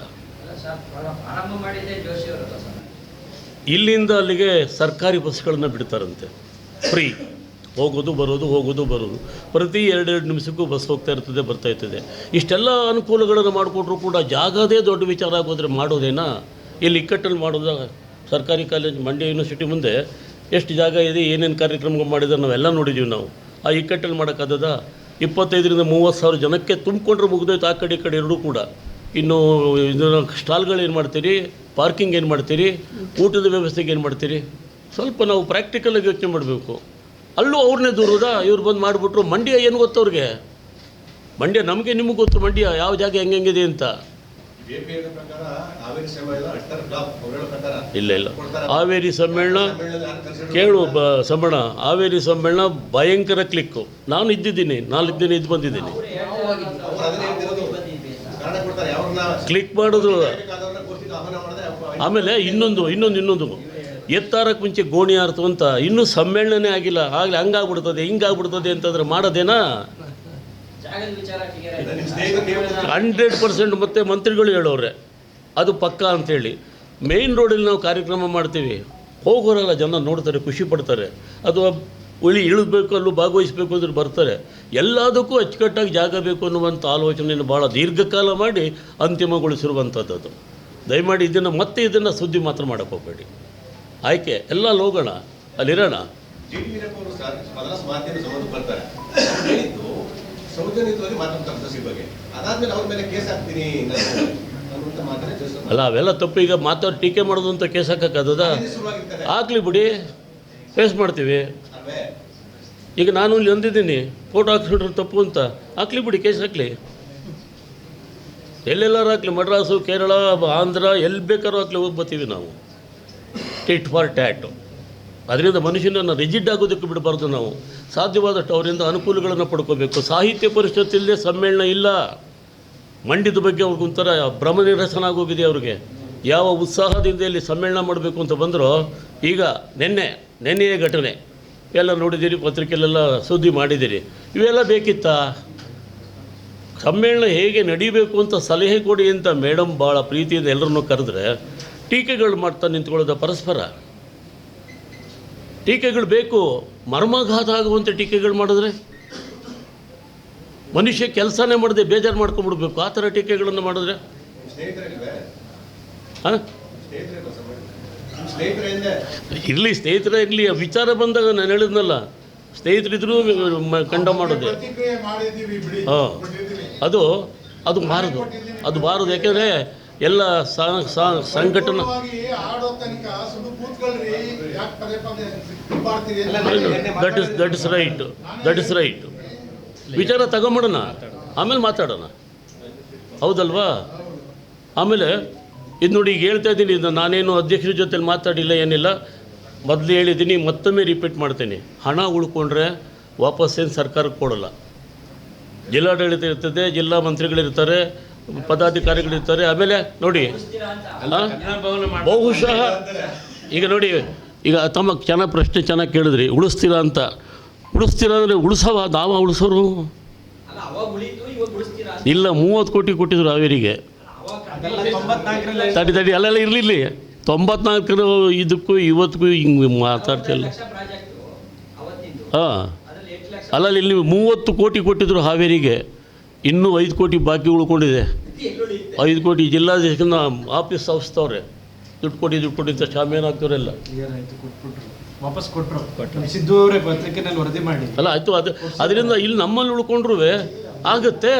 ಇಲ್ಲಿಂದ ಅಲ್ಲಿಗೆ ಸರ್ಕಾರಿ ಬಸ್ಗಳನ್ನು ಬಿಡ್ತಾರಂತೆ. ಫ್ರೀ. ಹೋಗೋದು ಬರೋದು ಹೋಗೋದು ಬರೋದು. ಪ್ರತಿ ಎರಡೆರಡು ನಿಮಿಷಕ್ಕೂ ಬಸ್ ಹೋಗ್ತಾ ಇರ್ತದೆ ಬರ್ತಾ ಇರ್ತದೆ. ಇಷ್ಟೆಲ್ಲ ಅನುಕೂಲಗಳನ್ನು ಮಾಡಿಕೊಟ್ರು ಕೂಡ ಜಾಗದೇ ದೊಡ್ಡ ವಿಚಾರ ಆಗೋದ್ರೆ ಮಾಡೋದೇನಾ? ಇಲ್ಲಿ ಇಕ್ಕಟ್ಟಲ್ಲಿ ಮಾಡೋದ ಸರ್ಕಾರಿ ಕಾಲೇಜ್ ಮಂಡ್ಯ ಯೂನಿವರ್ಸಿಟಿ ಮುಂದೆ ಎಷ್ಟು ಜಾಗ ಇದೆ ಏನೇನು ಕಾರ್ಯಕ್ರಮಗಳು ಮಾಡಿದ್ದಾರೆ ನಾವೆಲ್ಲ ನೋಡಿದ್ದೀವಿ ನಾವು. ಆ ಇಕ್ಕಟ್ಟಲ್ಲಿ ಮಾಡೋಕ್ಕಾಗದ ಇಪ್ಪತ್ತೈದರಿಂದ ಮೂವತ್ತು ಸಾವಿರ ಜನಕ್ಕೆ ತುಂಬಿಕೊಂಡ್ರೆ ಮುಗಿದೋಯ್ತು ಆ ಕಡೆ ಈ ಕಡೆ ಎರಡೂ ಕೂಡ. ಇನ್ನು ಇದನ್ನು ಸ್ಟಾಲ್ಗಳು ಏನು ಮಾಡ್ತೀರಿ? ಪಾರ್ಕಿಂಗ್ ಏನು ಮಾಡ್ತೀರಿ? ಊಟದ ವ್ಯವಸ್ಥೆಗೆ ಏನು ಮಾಡ್ತೀರಿ? ಸ್ವಲ್ಪ ನಾವು ಪ್ರಾಕ್ಟಿಕಲಾಗಿ ಯೋಚನೆ ಮಾಡಬೇಕು. ಅಲ್ಲೂ ಅವ್ರನ್ನೇ ದೂರದ? ಇವ್ರು ಬಂದು ಮಾಡಿಬಿಟ್ರು. ಮಂಡ್ಯ ಏನು ಗೊತ್ತು ಅವ್ರಿಗೆ? ಮಂಡ್ಯ ನಮಗೆ ನಿಮಗೆ ಗೊತ್ತು. ಮಂಡ್ಯ ಯಾವ ಜಾಗ ಹೆಂಗೆಂಗಿದೆ ಅಂತ. ಇಲ್ಲ ಇಲ್ಲ. ಹಾವೇರಿ ಸಮ್ಮೇಳನ ಕೇಳು ಬ ಸಮ್ಮಣ ಹಾವೇರಿ ಸಮ್ಮೇಳನ ಭಯಂಕರ ಕ್ಲಿಕ್ಕು ನಾನು ಇದ್ದಿದ್ದೀನಿ ನಾಲ್ಕು ದಿನ ಇದ್ದು ಬಂದಿದ್ದೀನಿ. ಕ್ಲಿಕ್ ಮಾಡೋದು ಮಾಡಿದ್ರೆ ಆಮೇಲೆ ಇನ್ನೊಂದು ಇನ್ನೊಂದು ಇನ್ನೊಂದು. ಎತ್ತಾರಕ್ಕೆ ಮುಂಚೆ ಗೋಣಿ ಆರ್ತು ಅಂತ. ಇನ್ನೂ ಸಮ್ಮೇಳನನೇ ಆಗಿಲ್ಲ. ಆಗಲೇ ಹಂಗಾಗ್ಬಿಡ್ತದೆ ಹಿಂಗಾಗ್ಬಿಡ್ತದೆ ಅಂತಂದ್ರೆ ಮಾಡೋದೇನಾ? ಹಂಡ್ರೆಡ್ ಪರ್ಸೆಂಟ್ ಮತ್ತೆ ಮಂತ್ರಿಗಳು ಹೇಳೋರೆ ಅದು ಪಕ್ಕ ಅಂತೇಳಿ. ಮೇಯ್ನ್ ರೋಡಲ್ಲಿ ನಾವು ಕಾರ್ಯಕ್ರಮ ಮಾಡ್ತೀವಿ. ಹೋಗೋರೆಲ್ಲ ಜನ ನೋಡ್ತಾರೆ ಖುಷಿ ಪಡ್ತಾರೆ. ಅಥವಾ ಉಳಿ ಇಳಿದ್ಬೇಕು ಅಲ್ಲೂ ಭಾಗವಹಿಸಬೇಕು ಅಂದ್ರೆ ಬರ್ತಾರೆ. ಎಲ್ಲದಕ್ಕೂ ಅಚ್ಚುಕಟ್ಟಾಗಿ ಜಾಗ ಬೇಕು ಅನ್ನುವಂಥ ಆಲೋಚನೆಯನ್ನು ಭಾಳ ದೀರ್ಘಕಾಲ ಮಾಡಿ ಅಂತಿಮಗೊಳಿಸಿರುವಂಥದ್ದು ಅದು. ದಯಮಾಡಿ ಇದನ್ನು ಮತ್ತೆ ಇದನ್ನು ಸುದ್ದಿ ಮಾತ್ರ ಮಾಡೋಕ್ಕೆ ಹೋಗಬೇಡಿ. ಆಯ್ಕೆ ಎಲ್ಲ ಹೋಗೋಣ ಅಲ್ಲಿರೋಣ. ಮಾತಾಡ್ತಾರೆ ಬಗ್ಗೆ. ಅದಾದ್ಮೇಲೆ ಅವ್ರ ಮೇಲೆ ಕೇಸ್ ಹಾಕ್ತೀನಿ ಅನ್ನುವಂಥ ಮಾತನ್ನ ಜೋಸಫ್ ಅಲ್ಲ ಅವೆಲ್ಲ ತಪ್ಪು. ಈಗ ಮಾತಾಡಿ ಟೀಕೆ ಮಾಡೋದು ಅಂತ ಕೇಸ್ ಹಾಕೋಕ್ಕಾಗದ ಶುರುವಾಗಿರ್ತಾರೆ ಹಾಕ್ಲಿ ಬಿಡಿ. ಫೇಸ್ ಮಾಡ್ತೀವಿ. ಅಲ್ವೇ? ಈಗ ನಾನು ಇಲ್ಲಿ ಹೊಂದಿದ್ದೀನಿ ಫೋಟೋ ಹಾಕ್ಸ್ಬಿಟ್ರೆ ತಪ್ಪು ಅಂತ. ಹಾಕ್ಲಿ ಬಿಡಿ ಕೇಸ್ ಹಾಕ್ಲಿ. ಎಲ್ಲೆಲ್ಲಾರು ಹಾಕ್ಲಿ ಮಡ್ರಾಸು ಕೇರಳ ಆಂಧ್ರ ಎಲ್ಲಿ ಬೇಕಾದ್ರೂ ಹಾಕ್ಲಿ ಹೋಗಿ ಬರ್ತೀವಿ ನಾವು. ಟಿಟ್ ಫಾರ್ ಟ್ಯಾಟ್ ಅದರಿಂದ ಮನುಷ್ಯನನ್ನು ರಿಜಿಡ್ ಆಗೋದಕ್ಕೆ ಬಿಡಬಾರ್ದು ನಾವು. ಸಾಧ್ಯವಾದಷ್ಟು ಅವರಿಂದ ಅನುಕೂಲಗಳನ್ನು ಪಡ್ಕೋಬೇಕು. ಸಾಹಿತ್ಯ ಪರಿಷತ್ತಿಲ್ಲದೆ ಸಮ್ಮೇಳನ ಇಲ್ಲ. ಮಂಡ್ಯದ ಬಗ್ಗೆ ಅವ್ರಿಗೊಂಥರ ಭ್ರಮ ನಿರಸನ ಆಗೋಗಿದೆ ಅವ್ರಿಗೆ. ಯಾವ ಉತ್ಸಾಹದಿಂದ ಇಲ್ಲಿ ಸಮ್ಮೇಳನ ಮಾಡಬೇಕು ಅಂತ ಬಂದರೂ, ಈಗ ನಿನ್ನೆ, ನಿನ್ನೆಯ ಘಟನೆ. ಎಲ್ಲ ನೋಡಿದ್ದೀರಿ ಪತ್ರಿಕೆಯಲ್ಲೆಲ್ಲ ಸುದ್ದಿ ಮಾಡಿದ್ದೀರಿ ಇವೆಲ್ಲ ಬೇಕಿತ್ತಾ? ಸಮ್ಮೇಳನ ಹೇಗೆ ನಡೀಬೇಕು ಅಂತ ಸಲಹೆ ಕೊಡಿ ಅಂತ ಮೇಡಮ್ ಭಾಳ ಪ್ರೀತಿಯಿಂದ ಎಲ್ಲರನ್ನೂ ಕರೆದ್ರೆ ಟೀಕೆಗಳು ಮಾಡ್ತಾ ನಿಂತ್ಕೊಳ್ಳೋದ ಪರಸ್ಪರ. ಟೀಕೆಗಳು ಬೇಕು ಮರ್ಮಾಘಾತ ಆಗುವಂಥ ಟೀಕೆಗಳು ಮಾಡಿದ್ರೆ? ಮನುಷ್ಯ ಕೆಲಸನೇ ಮಾಡದೆ ಬೇಜಾರು ಮಾಡ್ಕೊಂಡ್ಬಿಡ್ಬೇಕು. ಆ ಥರ ಟೀಕೆಗಳನ್ನು ಮಾಡಿದ್ರೆ? ಹಾಂ? ಇರಲಿ ಸ್ನೇಹಿತರ ಇರಲಿ. ವಿಚಾರ ಬಂದಾಗ ನಾನು ಹೇಳಿದ್ನಲ್ಲ ಸ್ನೇಹಿತರಿದ್ರು ಕಂಡ ಮಾಡೋದೆ. ಹಾಂ. ಅದು ಅದು ಬಾರದು ಅದು ಬಾರದು ಯಾಕೆಂದರೆ ಎಲ್ಲ ಸಂಘಟನೆ that is that is right that is right ವಿಚಾರ ತಗೊಂಬಿಡೋಣ. ಆಮೇಲೆ ಮಾತಾಡೋಣ. ಹೌದಲ್ವಾ? ಆಮೇಲೆ ಇದು ನೋಡಿ ಈಗ ಹೇಳ್ತಾ ಇದ್ದೀನಿ ಇದು ನಾನೇನು ಅಧ್ಯಕ್ಷರ ಜೊತೆಲಿ ಮಾತಾಡಿಲ್ಲ ಏನಿಲ್ಲ. ಮೊದಲು ಹೇಳಿದ್ದೀನಿ ಮತ್ತೊಮ್ಮೆ ರಿಪೀಟ್ ಮಾಡ್ತೀನಿ. ಹಣ ಉಳ್ಕೊಂಡ್ರೆ ವಾಪಸ್ಸೇನು ಸರ್ಕಾರಕ್ಕೆ ಕೊಡೋಲ್ಲ. ಜಿಲ್ಲಾಡಳಿತ ಇರ್ತದೆ ಜಿಲ್ಲಾ ಮಂತ್ರಿಗಳಿರ್ತಾರೆ ಪದಾಧಿಕಾರಿಗಳಿರ್ತಾರೆ. ಆಮೇಲೆ ನೋಡಿ? ಬಹುಶಃ ಈಗ ನೋಡಿ ಈಗ ತಮ್ಮ ಚೆನ್ನಾಗಿ ಪ್ರಶ್ನೆ ಚೆನ್ನಾಗಿ ಕೇಳಿದ್ರಿ ಉಳಿಸ್ತೀರಾ ಅಂತ. ಉಳಿಸ್ತೀರಾ ಅಂದರೆ ಉಳಿಸವ ದಾವ ಉಳಿಸೋರು? ಇಲ್ಲ ಮೂವತ್ತು ಕೋಟಿ ಕೊಟ್ಟಿದ್ರು ಹಾವೇರಿಗೆ. ತಡಿ ತಡಿ ಅಲ್ಲೆಲ್ಲ ಇರಲಿಲ್ಲ. ತೊಂಬತ್ನಾಲ್ಕರ ಇದಕ್ಕೂ ಇವತ್ತಿಗೂ ಹಿಂಗೆ ಮಾತಾಡ್ತಿಲ್ಲ ಹಾಂ. ಲಕ್ಷ. ಅಲ್ಲಲ್ಲಿ ಇಲ್ಲಿ ಮೂವತ್ತು ಕೋಟಿ ಕೊಟ್ಟಿದ್ರು ಹಾವೇರಿಗೆ. ಇನ್ನೂ ಐದು ಕೋಟಿ ಬಾಕಿ ಉಳ್ಕೊಂಡಿದೆ. ಐದು ಕೋಟಿ ಜಿಲ್ಲಾಧೀಶನ ಆಫೀಸ್ ಸಂಸ್ಥವ್ರೆ ದುಡ್ಡು ಕೊಡಿ ದುಡ್ಡು ಕೊಟ್ಟಿದ್ದ ಅಂತ ಆಯ್ತು ವಾಪಸ್ ಅವರೇ ಪತ್ರಿಕೆನಲ್ಲಿ ವರದಿ ಮಾಡಿ. ಅಲ್ಲ ಆಯಿತು ಅದು ಅದರಿಂದ ಇಲ್ಲಿ ನಮ್ಮಲ್ಲಿ ಉಳ್ಕೊಂಡ್ರೂ ಆಗುತ್ತೆ.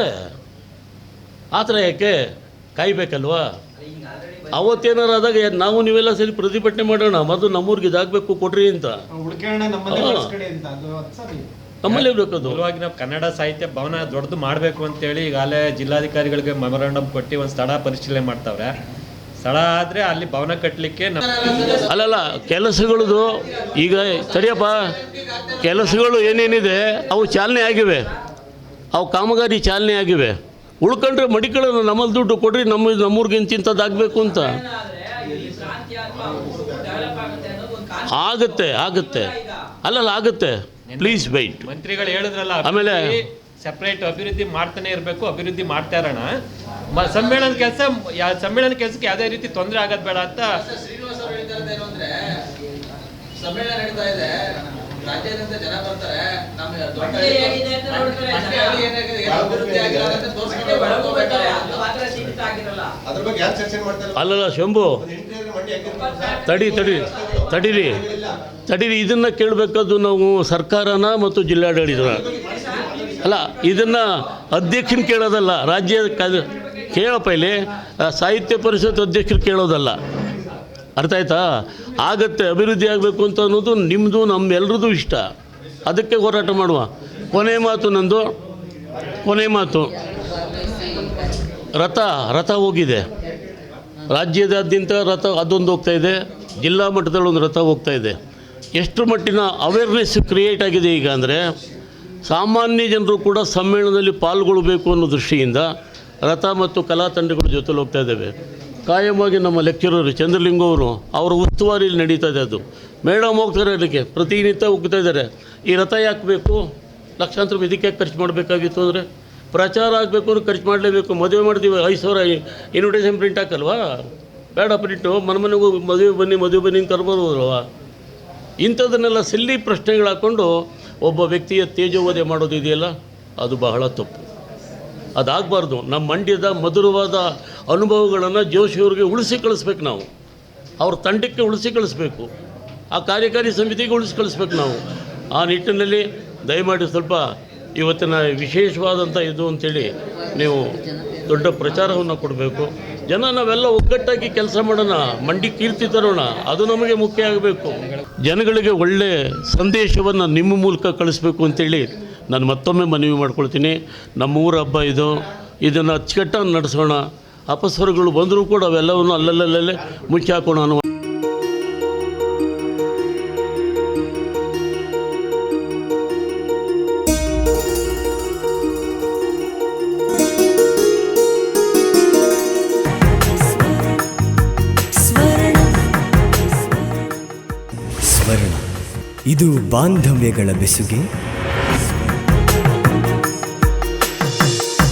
ಆ ಥರ ಯಾಕೆ? ಕಾಯ್ಬೇಕಲ್ವಾ? ಅವತ್ತೇನಾರು ಆದಾಗ ನಾವು ನೀವೆಲ್ಲ ಸರಿ ಪ್ರತಿಭಟನೆ ಮಾಡೋಣ ಮತ್ತು ನಮ್ಮೂರಿಗೆ ಇದಾಗಬೇಕು ಕೊಡ್ರಿ ಅಂತ. ಹಾ. ಅದು. ಅದು ನಾವು ಕನ್ನಡ ಸಾಹಿತ್ಯ ಭವನ ದೊಡ್ಡದು ಮಾಡಬೇಕು ಅಂತೇಳಿ ಈಗಾಗಲೇ ಜಿಲ್ಲಾಧಿಕಾರಿಗಳಿಗೆ ಮೆಮೊರಾಂಡಮ್ ಕೊಟ್ಟು ಒಂದು ಸ್ಥಳ ಪರಿಶೀಲನೆ ಮಾಡ್ತಾವ್ರೆ. ಸ್ಥಳ ಆದರೆ ಅಲ್ಲಿ ಭವನ ಕಟ್ಟಲಿಕ್ಕೆ ನಮ್ಮ ಅಲ್ಲಲ್ಲ ಕೆಲಸಗಳದು ಈಗ ಸರಿಯಪ್ಪ ಕೆಲಸಗಳು ಏನೇನಿದೆ ಅವು ಚಾಲನೆ ಆಗಿವೆ. ಅವು ಕಾಮಗಾರಿ ಚಾಲನೆ ಆಗಿವೆ. ಉಳ್ಕೊಂಡ್ರೆ ಮಡಿಕೊಳ್ಳೋದು ನಮ್ಮಲ್ಲಿ ದುಡ್ಡು ಕೊಡ್ರಿ ನಮ್ಮ ನಮ್ಮೂರಿಗೆ ಇಂತಿಂಥದ್ದಾಗಬೇಕು ಅಂತ. ಆಗುತ್ತೆ ಆಗುತ್ತೆ. ಅಲ್ಲಲ್ಲ ಆಗುತ್ತೆ. ಪ್ಲೀಸ್ ವೈಟ್ ಮಂತ್ರಿಗಳು ಹೇಳಿದ್ರಲ್ಲ ಆಮೇಲೆ- ಸೆಪರೇಟ್ ಅಭಿವೃದ್ಧಿ ಮಾಡ್ತಾನೆ ಇರಬೇಕು ಅಭಿವೃದ್ಧಿ ಮಾಡ್ತಾ ಇರೋಣ. ಮ- ಸಮ್ಮೇಳನ ಕೆಲಸ ಸಮ್ಮೇಳನ ಕೆಲಸಕ್ಕೆ ಯಾವುದೇ ರೀತಿ ತೊಂದರೆ ಆಗೋದು ಬೇಡ ಅಂತ ಶ್ರೀನಿವಾಸ್ ಅವರು ಹೇಳ್ತಾ ಇರೋದು ಅಂದ್ರೆ ಸಮ್ಮೇಳನ ನಡೀತಾ ಇದೆ ರಾಜ್ಯಾದ್ಯಂತ ಜನ ಬರ್ತಾರೆ ನಮ್ಮ ದೊಡ್ಡ ಅಲ್ಲಲ್ಲ ಶಂಭು. ತಡಿ ತಡಿ. ತಡೀರಿ. ತಡೀರಿ, ಇದನ್ನು ಕೇಳಬೇಕಾದ್ದು ನಾವು ಸರ್ಕಾರನ ಮತ್ತು ಜಿಲ್ಲಾಡಳಿತನ ಅಲ್ಲ, ಇದನ್ನು ಅಧ್ಯಕ್ಷನ ಕೇಳೋದಲ್ಲ, ರಾಜ್ಯ ಕೇಳಪ್ಪ ಇಲ್ಲಿ ಸಾಹಿತ್ಯ ಪರಿಷತ್ ಅಧ್ಯಕ್ಷರು ಕೇಳೋದಲ್ಲ. ಅರ್ಥ ಆಯ್ತಾ? ಆಗತ್ತೆ, ಅಭಿವೃದ್ಧಿ ಆಗಬೇಕು ಅಂತ ಅನ್ನೋದು ನಿಮ್ಮದು ನಮ್ಮೆಲ್ಲರದು ಇಷ್ಟ. ಅದಕ್ಕೆ ಹೋರಾಟ ಮಾಡುವ. ಕೊನೆ ಮಾತು ನಂದು. ಕೊನೆ ಮಾತು. ರಥ ರಥ ಹೋಗಿದೆ. ರಾಜ್ಯದಾದ್ಯಂತ ರಥ, ಅದೊಂದು ಹೋಗ್ತಾ ಇದೆ. ಜಿಲ್ಲಾ ಮಟ್ಟದಲ್ಲಿ ಒಂದು ರಥ ಹೋಗ್ತಾ ಇದೆ. ಎಷ್ಟು ಮಟ್ಟಿನ ಅವೇರ್ನೆಸ್ ಕ್ರಿಯೇಟ್ ಆಗಿದೆ ಈಗ ಅಂದರೆ, ಸಾಮಾನ್ಯ ಜನರು ಕೂಡ ಸಮ್ಮೇಳನದಲ್ಲಿ ಪಾಲ್ಗೊಳ್ಳಬೇಕು ಅನ್ನೋ ದೃಷ್ಟಿಯಿಂದ ರಥ ಮತ್ತು ಕಲಾ ತಂಡಗಳ ಜೊತೆಲಿ ಹೋಗ್ತಾ ಇದ್ದೇವೆ. ಕಾಯಮಾಗಿ ನಮ್ಮ ಲೆಕ್ಚರರು ಚಂದ್ರಲಿಂಗ ಅವರು, ಅವರ ಉಸ್ತುವಾರಿಯಲ್ಲಿ ನಡೀತಾ ಇದೆ ಅದು. ಮೇಡಮ್ ಹೋಗ್ತಾರೆ ಅದಕ್ಕೆ ಪ್ರತಿನಿತ್ಯ ಹೋಗ್ತಾ ಇದ್ದಾರೆ. ಈ ರಥ ಯಾಕೆ ಬೇಕು? ಲಕ್ಷಾಂತರ ಇದಕ್ಕೆ ಖರ್ಚು ಮಾಡಬೇಕಾಗಿತ್ತು ಅಂದರೆ, ಪ್ರಚಾರ ಆಗಬೇಕು ಅಂದ್ರೆ ಖರ್ಚು ಮಾಡಲೇಬೇಕು. ಮದುವೆ ಮಾಡ್ತೀವಿ, ಐದು ಸಾವಿರ ಇನ್ವಿಟೇಷನ್ ಪ್ರಿಂಟ್ ಹಾಕಲ್ವಾ? ಬೇಡ ಮನೆ ಮನೆಗೂ ಮದುವೆ ಬನ್ನಿ ಮದುವೆ ಬನ್ನಿ ಕರ್ಬೋದಲ್ವಾ ಇಂಥದನ್ನೆಲ್ಲ ಸಿಲ್ಲಿ ಪ್ರಶ್ನೆಗಳು ಹಾಕ್ಕೊಂಡು ಒಬ್ಬ ವ್ಯಕ್ತಿಯ ತೇಜೋವಧೆ ಮಾಡೋದಿದೆಯಲ್ಲ ಅದು ಬಹಳ ತಪ್ಪು. ಅದಾಗಬಾರ್ದು, ನಮ್ಮ ಮಂಡ್ಯದ ಮಧುರವಾದ ಅನುಭವಗಳನ್ನು ಜೋಶಿಯವ್ರಿಗೆ ಉಳಿಸಿ ಕಳಿಸ್ಬೇಕು ನಾವು. ಅವ್ರ ತಂಡಕ್ಕೆ ಉಳಿಸಿ ಕಳಿಸ್ಬೇಕು. ಆ ಕಾರ್ಯಕಾರಿ ಸಮಿತಿಗೆ ಉಳಿಸಿ ಕಳಿಸ್ಬೇಕು ನಾವು. ಆ ನಿಟ್ಟಿನಲ್ಲಿ ದಯಮಾಡಿ ಸ್ವಲ್ಪ ಇವತ್ತಿನ ವಿಶೇಷವಾದಂಥ ಇದು ಅಂತೇಳಿ ನೀವು ದೊಡ್ಡ ಪ್ರಚಾರವನ್ನು ಕೊಡಬೇಕು. ಜನ ನಾವೆಲ್ಲ ಒಗ್ಗಟ್ಟಾಗಿ ಕೆಲಸ ಮಾಡೋಣ, ಮಂಡಿ ಕೀರ್ತಿ ತರೋಣ, ಅದು ನಮಗೆ ಮುಖ್ಯ ಆಗಬೇಕು. ಜನಗಳಿಗೆ ಒಳ್ಳೆ ಸಂದೇಶವನ್ನು ನಿಮ್ಮ ಮೂಲಕ ಕಳಿಸ್ಬೇಕು ಅಂತೇಳಿ ನಾನು ಮತ್ತೊಮ್ಮೆ ಮನವಿ ಮಾಡ್ಕೊಳ್ತೀನಿ. ನಮ್ಮ ಊರ ಹಬ್ಬ ಇದು, ಇದನ್ನು ಅಚ್ಚುಕಟ್ಟಾಗಿ ನಡೆಸೋಣ. ಅಪಸ್ವರಗಳು ಬಂದರೂ ಕೂಡ ಅವೆಲ್ಲವನ್ನು ಅಲ್ಲಲ್ಲಲ್ಲೇ ಮುಚ್ಚಿ ಹಾಕೋಣ ಅನ್ನೋ ಬಾಂಧವ್ಯಗಳ ಬೆಸುಗೆ